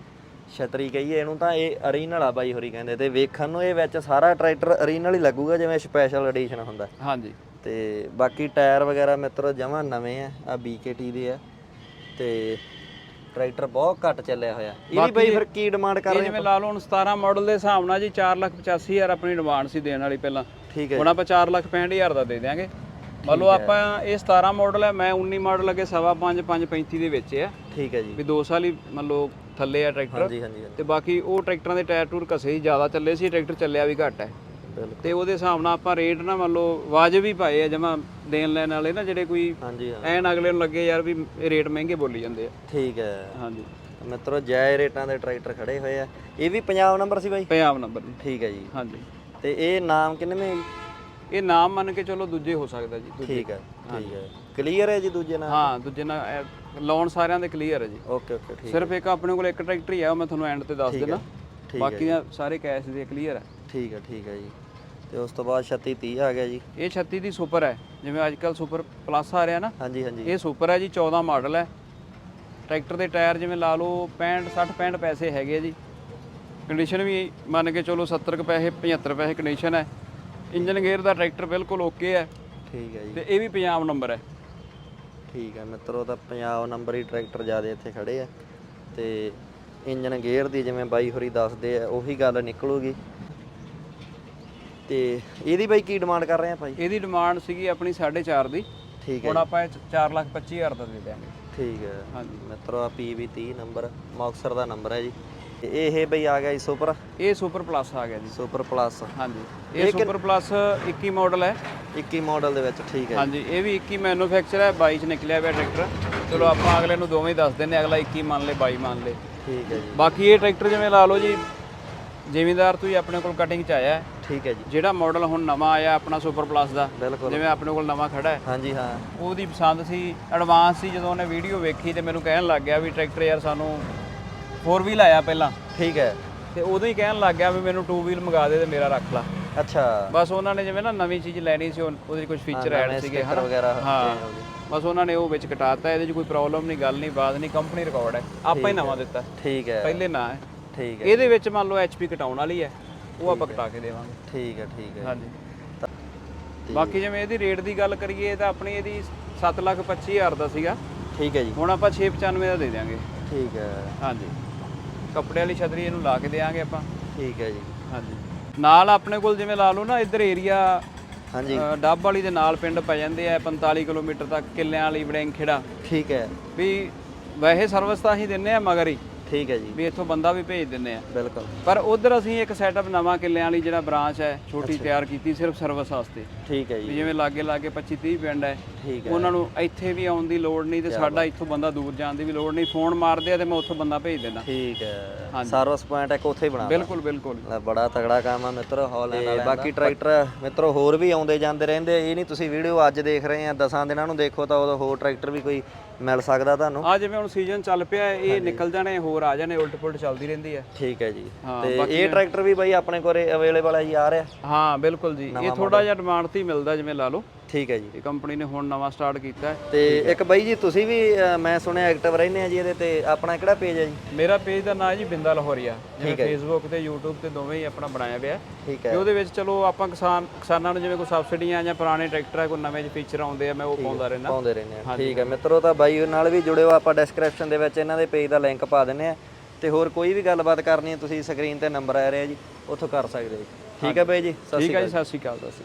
S1: ਛਤਰੀ ਕਹੀਏ ਇਹਨੂੰ ਤਾਂ ਇਹ ਓਰੀਜਨਲ ਆ ਬਾਈ ਹੋਰੀ ਕਹਿੰਦੇ ਤੇ ਵੇਖਣ ਨੂੰ ਇਹ ਵਿੱਚ ਸਾਰਾ ਟਰੈਕਟਰ ਓਰੀਜਨਲ ਹੀ ਲੱਗੂਗਾ ਜਿਵੇਂ ਸਪੈਸ਼ਲ ਐਡੀਸ਼ਨ ਹੁੰਦਾ।
S2: ਹਾਂਜੀ।
S1: ਤੇ ਬਾਕੀ ਟਾਇਰ ਵਗੈਰਾ ਮਿੱਤਰੋ ਜਮਾ ਨਵੇਂ ਆ ਆ BKT ਦੇ ਆ। ਤੇ ਟਰੈਕਟਰ ਬਹੁਤ ਘੱਟ ਚੱਲਿਆ ਹੋਇਆ। ਇਹਦੀ ਬਈ ਫਿਰ ਕੀ ਡਿਮਾਂਡ ਕਰ
S2: ਇਹ
S1: ਰਹੇ
S2: ਜਿਵੇਂ ਲਾ ਲਓ ਹੁਣ 17 ਮਾਡਲ ਦੇ ਹਿਸਾਬ ਨਾਲ ਜੀ 485000 ਆਪਣੀ ਡਿਮਾਂਡ ਸੀ ਦੇਣ ਵਾਲੀ ਪਹਿਲਾਂ।
S1: ਠੀਕ ਹੈ
S2: ਹੁਣ ਆਪਾਂ 465000 ਦਾ ਦੇ ਦਿਆਂਗੇ। ਮੰਨ ਲਓ ਆਪਾਂ ਇਹ 17 ਮਾਡਲ ਹੈ ਮੈਂ 19 ਮਾਡਲ ਅੱਗੇ ਸਵਾ 5 535 ਦੇ ਵਿੱਚ ਹੈ
S1: ਠੀਕ ਹੈ ਜੀ।
S2: ਵੀ 2 ਸਾਲ ਹੀ ਮੰਨ ਲਓ ਥੱਲੇ ਆ ਟਰੈਕਟਰ।
S1: ਹਾਂਜੀ ਹਾਂਜੀ ਹਾਂਜੀ,
S2: ਤੇ ਬਾਕੀ ਉਹ ਟਰੈਕਟਰਾਂ ਦੇ ਟਾਇਰ ਟੂਰ ਘਸੇ ਹੀ ਜ਼ਿਆਦਾ ਚੱਲੇ ਸੀ ਟਰੈਕਟਰ ਚੱਲਿਆ ਵੀ ਘੱਟ ਹੈ। ਤੇ ਉਹਦੇ ਹਿਸਾਬ ਨਾਲ ਆਪਾਂ ਰੇਟ ਨਾ ਮੰਨ ਲਓ ਵਾਜਬ ਹੀ ਪਾਏ ਆ ਜਮਾ ਦੇਣ ਲੈਣ ਵਾਲੇ ਨਾ ਜਿਹੜੇ ਕੋਈ
S1: ਹਾਂਜੀ ਹਾਂ।
S2: ਐਨ ਅਗਲੇ ਨੂੰ ਲੱਗੇ ਯਾਰ ਵੀ ਇਹ ਰੇਟ ਮਹਿੰਗੇ ਬੋਲੀ ਜਾਂਦੇ ਆ।
S1: ਠੀਕ ਹੈ।
S2: ਹਾਂਜੀ।
S1: ਮਿੱਤਰੋ ਜਾਇ ਰੇਟਾਂ ਦੇ ਟਰੈਕਟਰ ਖੜੇ ਹੋਏ ਆ। ਇਹ ਵੀ ਪੰਜਾਬ ਨੰਬਰ ਸੀ ਬਾਈ?
S2: ਪੰਜਾਬ ਨੰਬਰ ਜੀ।
S1: ਠੀਕ ਹੈ ਜੀ।
S2: ਹਾਂਜੀ।
S1: ਤੇ ਇਹ ਨਾਮ ਕਿੰਨਵੇਂ
S2: ਇਹ ਨਾਮ ਮੰਨ ਕੇ ਚਲੋ ਦੂਜੇ ਹੋ ਸਕਦਾ ਜੀ ਦੂਜੇ।
S1: ਠੀਕ ਹੈ ਠੀਕ ਹੈ। ਕਲੀਅਰ ਹੈ ਜੀ ਦੂਜੇ ਨਾਮ
S2: ਹਾਂ ਦੂਜੇ ਨਾਲ ਲੋਨ ਸਾਰਿਆਂ ਦੇ ਕਲੀਅਰ ਹੈ ਜੀ।
S1: ਓਕੇ ਓਕੇ ਠੀਕ
S2: ਸਿਰਫ ਇੱਕ ਆਪਣੇ ਕੋਲ ਇੱਕ ਟਰੈਕਟਰ ਹੀ ਆ ਉਹ ਮੈਂ ਤੁਹਾਨੂੰ ਐਂਡ ਤੇ ਦੱਸ ਦੇਣਾ
S1: ਠੀਕ
S2: ਬਾਕੀ ਸਾਰੇ ਕੈਸ਼ ਦੇ ਕਲੀਅਰ ਹੈ।
S1: ਠੀਕ ਹੈ ਠੀਕ ਹੈ ਜੀ। ਤੇ ਉਸ ਤੋਂ ਬਾਅਦ 36 30 ਆ ਗਿਆ ਜੀ।
S2: ਇਹ 36 ਦੀ ਸੁਪਰ ਹੈ। ਜਿਵੇਂ ਅੱਜ ਕੱਲ ਸੁਪਰ ਪਲੱਸ ਆ ਰਿਹਾ ਨਾ।
S1: ਹਾਂਜੀ ਹਾਂਜੀ।
S2: ਇਹ ਸੁਪਰ ਹੈ ਜੀ 14 ਮਾਡਲ ਹੈ। ਟਰੈਕਟਰ ਦੇ ਟਾਇਰ ਜਿਵੇਂ ਲਾ ਲਓ 65 60 65 ਪੈਸੇ ਹੈਗੇ ਜੀ। ਕੰਡੀਸ਼ਨ ਵੀ ਮੰਨ ਕੇ ਚਲੋ 70 ਕੁ ਪੈਸੇ 75 ਪੈਸੇ ਕੰਡੀਸ਼ਨ ਹੈ। ਇੰਜਨ ਗੇਅਰ ਦਾ ਟਰੈਕਟਰ ਬਿਲਕੁਲ ਓਕੇ ਹੈ।
S1: ਠੀਕ ਹੈ ਜੀ।
S2: ਤੇ ਇਹ ਵੀ ਪੰਜਾਬ ਨੰਬਰ ਹੈ।
S1: ਠੀਕ ਹੈ ਮਿੱਤਰੋ ਤਾਂ ਪੰਜਾਬ ਨੰਬਰ ਹੀ ਟਰੈਕਟਰ ਜਿਆਦੇ ਇੱਥੇ ਖੜੇ ਆ। ਤੇ ਇੰਜਨ ਗੇਅਰ ਦੀ ਜਿਵੇਂ ਬਾਈ ਹੋਰੀ ਦੱਸਦੇ ਆ ਉਹੀ ਗੱਲ ਨਿਕਲੂਗੀ। ਤੇ ਇਹਦੀ ਬਾਈ ਕੀ ਡਿਮਾਂਡ ਕਰ ਰਹੇ ਆ ਭਾਈ?
S2: ਇਹਦੀ ਡਿਮਾਂਡ ਸੀਗੀ ਆਪਣੀ 4.5 ਦੀ।
S1: ਠੀਕ ਹੈ
S2: ਹੁਣ ਆਪਾਂ ਇਹ 4 ਲੱਖ 25 ਹਜ਼ਾਰ ਦਾ ਦੇ ਦਿਆਂਗੇ।
S1: ਠੀਕ ਹੈ।
S2: ਹਾਂਜੀ।
S1: ਮਿੱਤਰੋ ਆ PV 30 ਨੰਬਰ ਮੌਕਸਰ ਦਾ ਨੰਬਰ ਹੈ ਜੀ। ਤੇ ਇਹ ਬਈ ਆ ਗਿਆ ਜੀ ਸੁਪਰ
S2: ਇਹ ਸੁਪਰ ਪਲੱਸ ਆ ਗਿਆ ਜੀ।
S1: ਸੁਪਰ ਪਲੱਸ
S2: ਹਾਂਜੀ। ਇਹ ਸੁਪਰ ਪਲੱਸ 21 ਮਾਡਲ ਹੈ।
S1: 21 ਮਾਡਲ ਦੇ ਵਿੱਚ ਠੀਕ ਹੈ
S2: ਹਾਂਜੀ। ਇਹ ਵੀ 21 ਮੈਨੂਫੈਕਚਰ ਹੈ 22 ਚ ਨਿਕਲਿਆ ਹੋਇਆ ਟਰੈਕਟਰ ਚਲੋ ਆਪਾਂ ਅਗਲੇ ਨੂੰ ਦੋਵੇਂ ਦੱਸ ਦਿੰਨੇ ਅਗਲਾ 21 ਮੰਨ ਲੇ 22 ਮੰਨ ਲੇ।
S1: ਠੀਕ ਹੈ ਜੀ।
S2: ਬਾਕੀ ਇਹ ਟਰੈਕਟਰ ਜਿਵੇਂ ਲਾ ਲਓ ਜੀ ਜ਼ਿਮੀਂਦਾਰ ਤੋਂ ਹੀ ਆਪਣੇ ਕੋਲ ਕਟਿੰਗ ਚ ਆਇਆ ਹੈ।
S1: ਠੀਕ ਹੈ ਜੀ।
S2: ਜਿਹੜਾ ਮਾਡਲ ਹੁਣ ਨਵਾਂ ਆਇਆ ਆਪਣਾ ਸੁਪਰ ਪਲੱਸ ਦਾ
S1: ਬਿਲਕੁਲ।
S2: ਜਿਵੇਂ ਆਪਣੇ ਕੋਲ ਨਵਾਂ ਖੜਾ ਹੈ।
S1: ਹਾਂਜੀ ਹਾਂ।
S2: ਉਹਦੀ ਪਸੰਦ ਸੀ ਐਡਵਾਂਸ ਸੀ ਜਦੋਂ ਉਹਨੇ ਵੀਡੀਓ ਵੇਖੀ ਤੇ ਮੈਨੂੰ ਕਹਿਣ ਲੱਗ ਗਿਆ ਵੀ ਟਰੈਕਟਰ ਯਾਰ ਸਾਨੂੰ 4 ਵੀਲ ਆਇਆ ਪਹਿਲਾਂ।
S1: ਠੀਕ ਹੈ।
S2: ਤੇ ਉਦੋਂ ਹੀ ਕਹਿਣ ਲੱਗ ਗਿਆ ਵੀ ਮੈਨੂੰ 2 ਵੀਲ ਮੰਗਾ ਦੇ ਤੇ ਮੇਰਾ ਰੱਖ ਲਾ।
S1: ਅੱਛਾ।
S2: ਬਸ ਉਹਨਾਂ ਨੇ ਜਿਵੇਂ ਨਾ ਨਵੀਂ ਚੀਜ਼ ਲੈਣੀ ਸੀ ਉਹ- ਉਹਦੇ ਕੁਝ ਫੀਚਰ ਐਡ ਸੀਗੇ
S1: sticker ਵਗੈਰਾ
S2: ਹਾਂ। ਬਸ ਉਹਨਾਂ ਨੇ ਉਹ ਵਿੱਚ ਕਟਾਤਾ ਇਹਦੇ 'ਚ ਕੋਈ ਪ੍ਰੋਬਲਮ ਨਹੀਂ ਗੱਲ ਨਹੀਂ ਬਾਤ ਨਹੀਂ ਕੰਪਨੀ ਰਿਕਾਰਡ ਹੈ। ਆਪਾਂ ਹੀ ਨਵਾਂ ਦਿੱਤਾ।
S1: ਠੀਕ ਹੈ।
S2: ਪਹਿਲੇ ਨਾ ਹੈ।
S1: ਠੀਕ ਹੈ।
S2: ਇਹਦੇ ਵਿੱਚ ਮੰਨ ਲਓ ਐਚਪੀ ਕਟਾਉਣ ਵਾਲੀ ਹੈ। ਉਹ ਆਪਾਂ ਕਟਾ ਕੇ ਦੇਵਾਂਗੇ।
S1: ਠੀਕ ਹੈ ਠੀਕ ਹੈ।
S2: ਹਾਂਜੀ। ਬਾਕੀ ਜਿਵੇਂ ਇਹਦੀ ਰੇਟ ਦੀ ਗੱਲ ਕਰੀਏ ਤਾਂ ਆਪਣੀ ਇਹਦੀ 725000 ਦਾ ਸੀਗਾ।
S1: ਠੀਕ ਹੈ ਜੀ।
S2: ਹੁਣ ਆਪਾਂ 695 ਦਾ ਦੇ ਦਿਆਂਗੇ।
S1: ਠੀਕ ਹੈ।
S2: ਹਾਂਜੀ। ਕੱਪੜੇ ਵਾਲੀ ਛਤਰੀ ਇਹਨੂੰ ਲਾ ਕੇ ਦੇਵਾਂਗੇ ਆਪਾਂ।
S1: ਠੀਕ ਹੈ ਜੀ।
S2: ਹਾਂਜੀ। ਨਾਲ ਆਪਣੇ ਕੋਲ ਜਿਵੇਂ ਲਾ ਲਓ ਨਾ ਇੱਧਰ ਏਰੀਆ
S1: ਹਾਂਜੀ।
S2: ਡੱਬ ਵਾਲੀ ਦੇ ਨਾਲ ਪਿੰਡ ਪੈ ਜਾਂਦੇ ਆ 45 ਕਿਲੋਮੀਟਰ ਤੱਕ ਕਿੱਲਿਆਂ ਵਾਲੀ ਵੜਿੰਗ ਖੇੜਾ।
S1: ਠੀਕ ਹੈ।
S2: ਵੀ ਵੈਸੇ ਸਰਵਿਸ ਤਾਂ ਅਸੀਂ ਦਿੰਨੇ ਆ ਮਗਰ ਹੀ।
S1: ਠੀਕ ਹੈ ਜੀ।
S2: ਵੀ ਇੱਥੋਂ ਬੰਦਾ ਵੀ ਭੇਜ ਦਿੰਨੇ ਆ।
S1: ਬਿਲਕੁਲ।
S2: ਪਰ ਉਧਰ ਅਸੀਂ ਇੱਕ ਸੈਟਅਪ ਨਵਾਂ ਕਿੱਲਿਆਂ ਵਾਲੀ ਜਿਹੜਾ ਬ੍ਰਾਂਚ ਹੈ ਛੋਟੀ ਤਿਆਰ ਕੀਤੀ ਸਿਰਫ ਸਰਵਿਸ ਵਾਸਤੇ।
S1: ਠੀਕ ਹੈ
S2: ਵੀ
S1: ਜੀ।
S2: ਜਿਵੇਂ ਲਾਗੇ ਲਾਗੇ 25 30 ਪਿੰਡ ਹੈ
S1: ਠੀਕ ਹੈ।
S2: ਉਹਨਾਂ ਨੂੰ ਇੱਥੇ ਵੀ ਆਉਣ ਦੀ ਲੋੜ ਨਹੀਂ ਤੇ ਸਾਡਾ ਇੱਥੋਂ ਬੰਦਾ ਦੂਰ ਜਾਣ ਦੀ ਵੀ ਲੋੜ ਨਹੀਂ। ਫੋਨ ਮਾਰਦੇ ਆ ਤੇ ਮੈਂ ਉੱਥੋਂ ਬੰਦਾ ਭੇਜ ਦਿੰਦਾ।
S1: ਠੀਕ ਹੈ। ਸਰਵਿਸ ਪੁਆਇੰਟ ਇੱਕ ਉੱਥੇ ਹੀ ਬਣਾ
S2: ਬਿਲਕੁਲ ਬਿਲਕੁਲ।
S1: ਬੜਾ ਤਗੜਾ ਕੰਮ ਆ ਮਿੱਤਰੋ ਹੌਲੈਂਡ ਵਾਲਿਆਂ ਬਾਕੀ ਟਰੈਕਟਰ ਮਿੱਤਰੋ ਹੋਰ ਵੀ ਆਉਂਦੇ ਜਾਂਦੇ ਰਹਿੰਦੇ ਆ। ਇਹ ਨਹੀਂ ਤੁਸੀਂ ਵੀਡੀਓ ਅੱਜ ਦੇਖ ਰਹੇ ਆ ਦਸਾਂ ਦਿਨਾਂ ਨੂੰ ਦੇਖੋ ਤਾਂ ਉਦੋਂ ਹੋਰ ਟਰੈਕਟਰ ਵੀ ਕੋਈ ਮਿਲ ਸਕਦਾ ਤੁਹਾਨੂੰ।
S2: ਆ ਜਿਵੇਂ ਹੁਣ ਸੀਜ਼ਨ ਚੱਲ ਪਿਆ ਇਹ ਨਿਕਲ ਜਾਣੇ ਹੋਰ ਆ ਜਾਣੇ ਉਲਟ ਪੁਲਟ ਚੱਲਦੀ ਰਹਿੰਦੀ ਹੈ।
S1: ਠੀਕ ਹੈ ਜੀ। ਤੇ ਇਹ ਟਰੈਕਟਰ ਵੀ ਬਾਈ ਆਪਣੇ ਕੋਲੇ ਅਵੇਲੇਬਲ ਹੈ ਜੀ ਆ ਰਿਹਾ।
S2: ਹਾਂ ਬਿਲਕੁਲ ਜੀ। ਇਹ ਥੋੜਾ ਜਿਹਾ ਡਿਮਾਂਡ ਤੇ ਮਿਲਦਾ ਜਿਵੇਂ ਲਾ ਲਓ।
S1: ਠੀਕ ਹੈ ਜੀ।
S2: ਇਹ ਕੰਪਨੀ ਨੇ ਹੁਣ ਨਵਾਂ ਸਟਾਰਟ ਕੀਤਾ ਹੈ।
S1: ਤੇ ਇੱਕ ਬਾਈ ਜੀ ਤੁਸੀਂ ਵੀ ਅ, ਮੈਂ ਸੁਣਿਆ ਐਕਟਿਵ ਰਹਿੰਦੇ ਆ ਜੀ ਇਹਦੇ ਤੇ। ਆਪਣਾ ਕਿਹੜਾ ਪੇਜ ਹੈ ਜੀ?
S2: ਮੇਰਾ ਪੇਜ ਦਾ ਨਾਮ ਹੈ ਜੀ ਬਿੰਦਾ ਲਾਹੌਰੀਆ। ਜਿਵੇਂ ਫੇਸਬੁੱਕ ਤੇ YouTube ਤੇ ਦੋਵੇਂ ਹੀ ਆਪਣਾ ਬਣਾਇਆ ਹੋਇਆ। ਹੈ।
S1: ਠੀਕ
S2: ਤੇ
S1: ਹੈ
S2: ਉਹਦੇ ਵਿੱਚ ਚਲੋ ਆਪਾਂ ਕਿਸਾਨ ਕਿਸਾਨਾਂ ਨੂੰ ਜਿਵੇਂ ਕੋਈ ਸਬਸਿਡੀਆਂ ਜਾਂ ਪੁਰਾਣੇ ਟਰੈਕਟਰ ਆ ਕੋਈ ਨਵੇਂ ਜਿਹੇ ਫੀਚਰ ਆਉਂਦੇ ਆ ਮੈਂ ਉਹ ਪਾਉਂਦਾ ਰਹਿਣਾ
S1: ਪਾਉਂਦੇ ਰਹਿੰਦੇ ਆ। ਠੀਕ ਹੈ। ਮਿੱਤਰੋ ਤਾਂ ਬਾਈ ਨਾਲ ਵੀ ਜੁੜਿਓ ਆਪਾਂ ਡਿਸਕ੍ਰਿਪਸ਼ਨ ਦੇ ਵਿੱਚ ਇਹਨਾਂ ਦੇ ਪੇਜ ਦਾ ਲਿੰਕ ਪਾ ਦਿੰਨੇ ਆ। ਤੇ ਹੋਰ ਕੋਈ ਵੀ ਗੱਲਬਾਤ ਕਰਨੀ ਹੈ ਤੁਸੀਂ ਸਕਰੀਨ ਤੇ ਨੰਬਰ ਆ ਰਿਹਾ ਜੀ ਉੱਥੋਂ ਕਰ ਸਕਦੇ ਹੋ। ਠੀਕ ਹੈ ਬਾਈ ਜੀ ਸਤਿ ਸ਼੍ਰੀ
S2: ਠੀਕ ਹੈ ਜੀ ਸਤਿ ਸ਼੍ਰੀ ਅਕਾਲ ਦੱਸੋ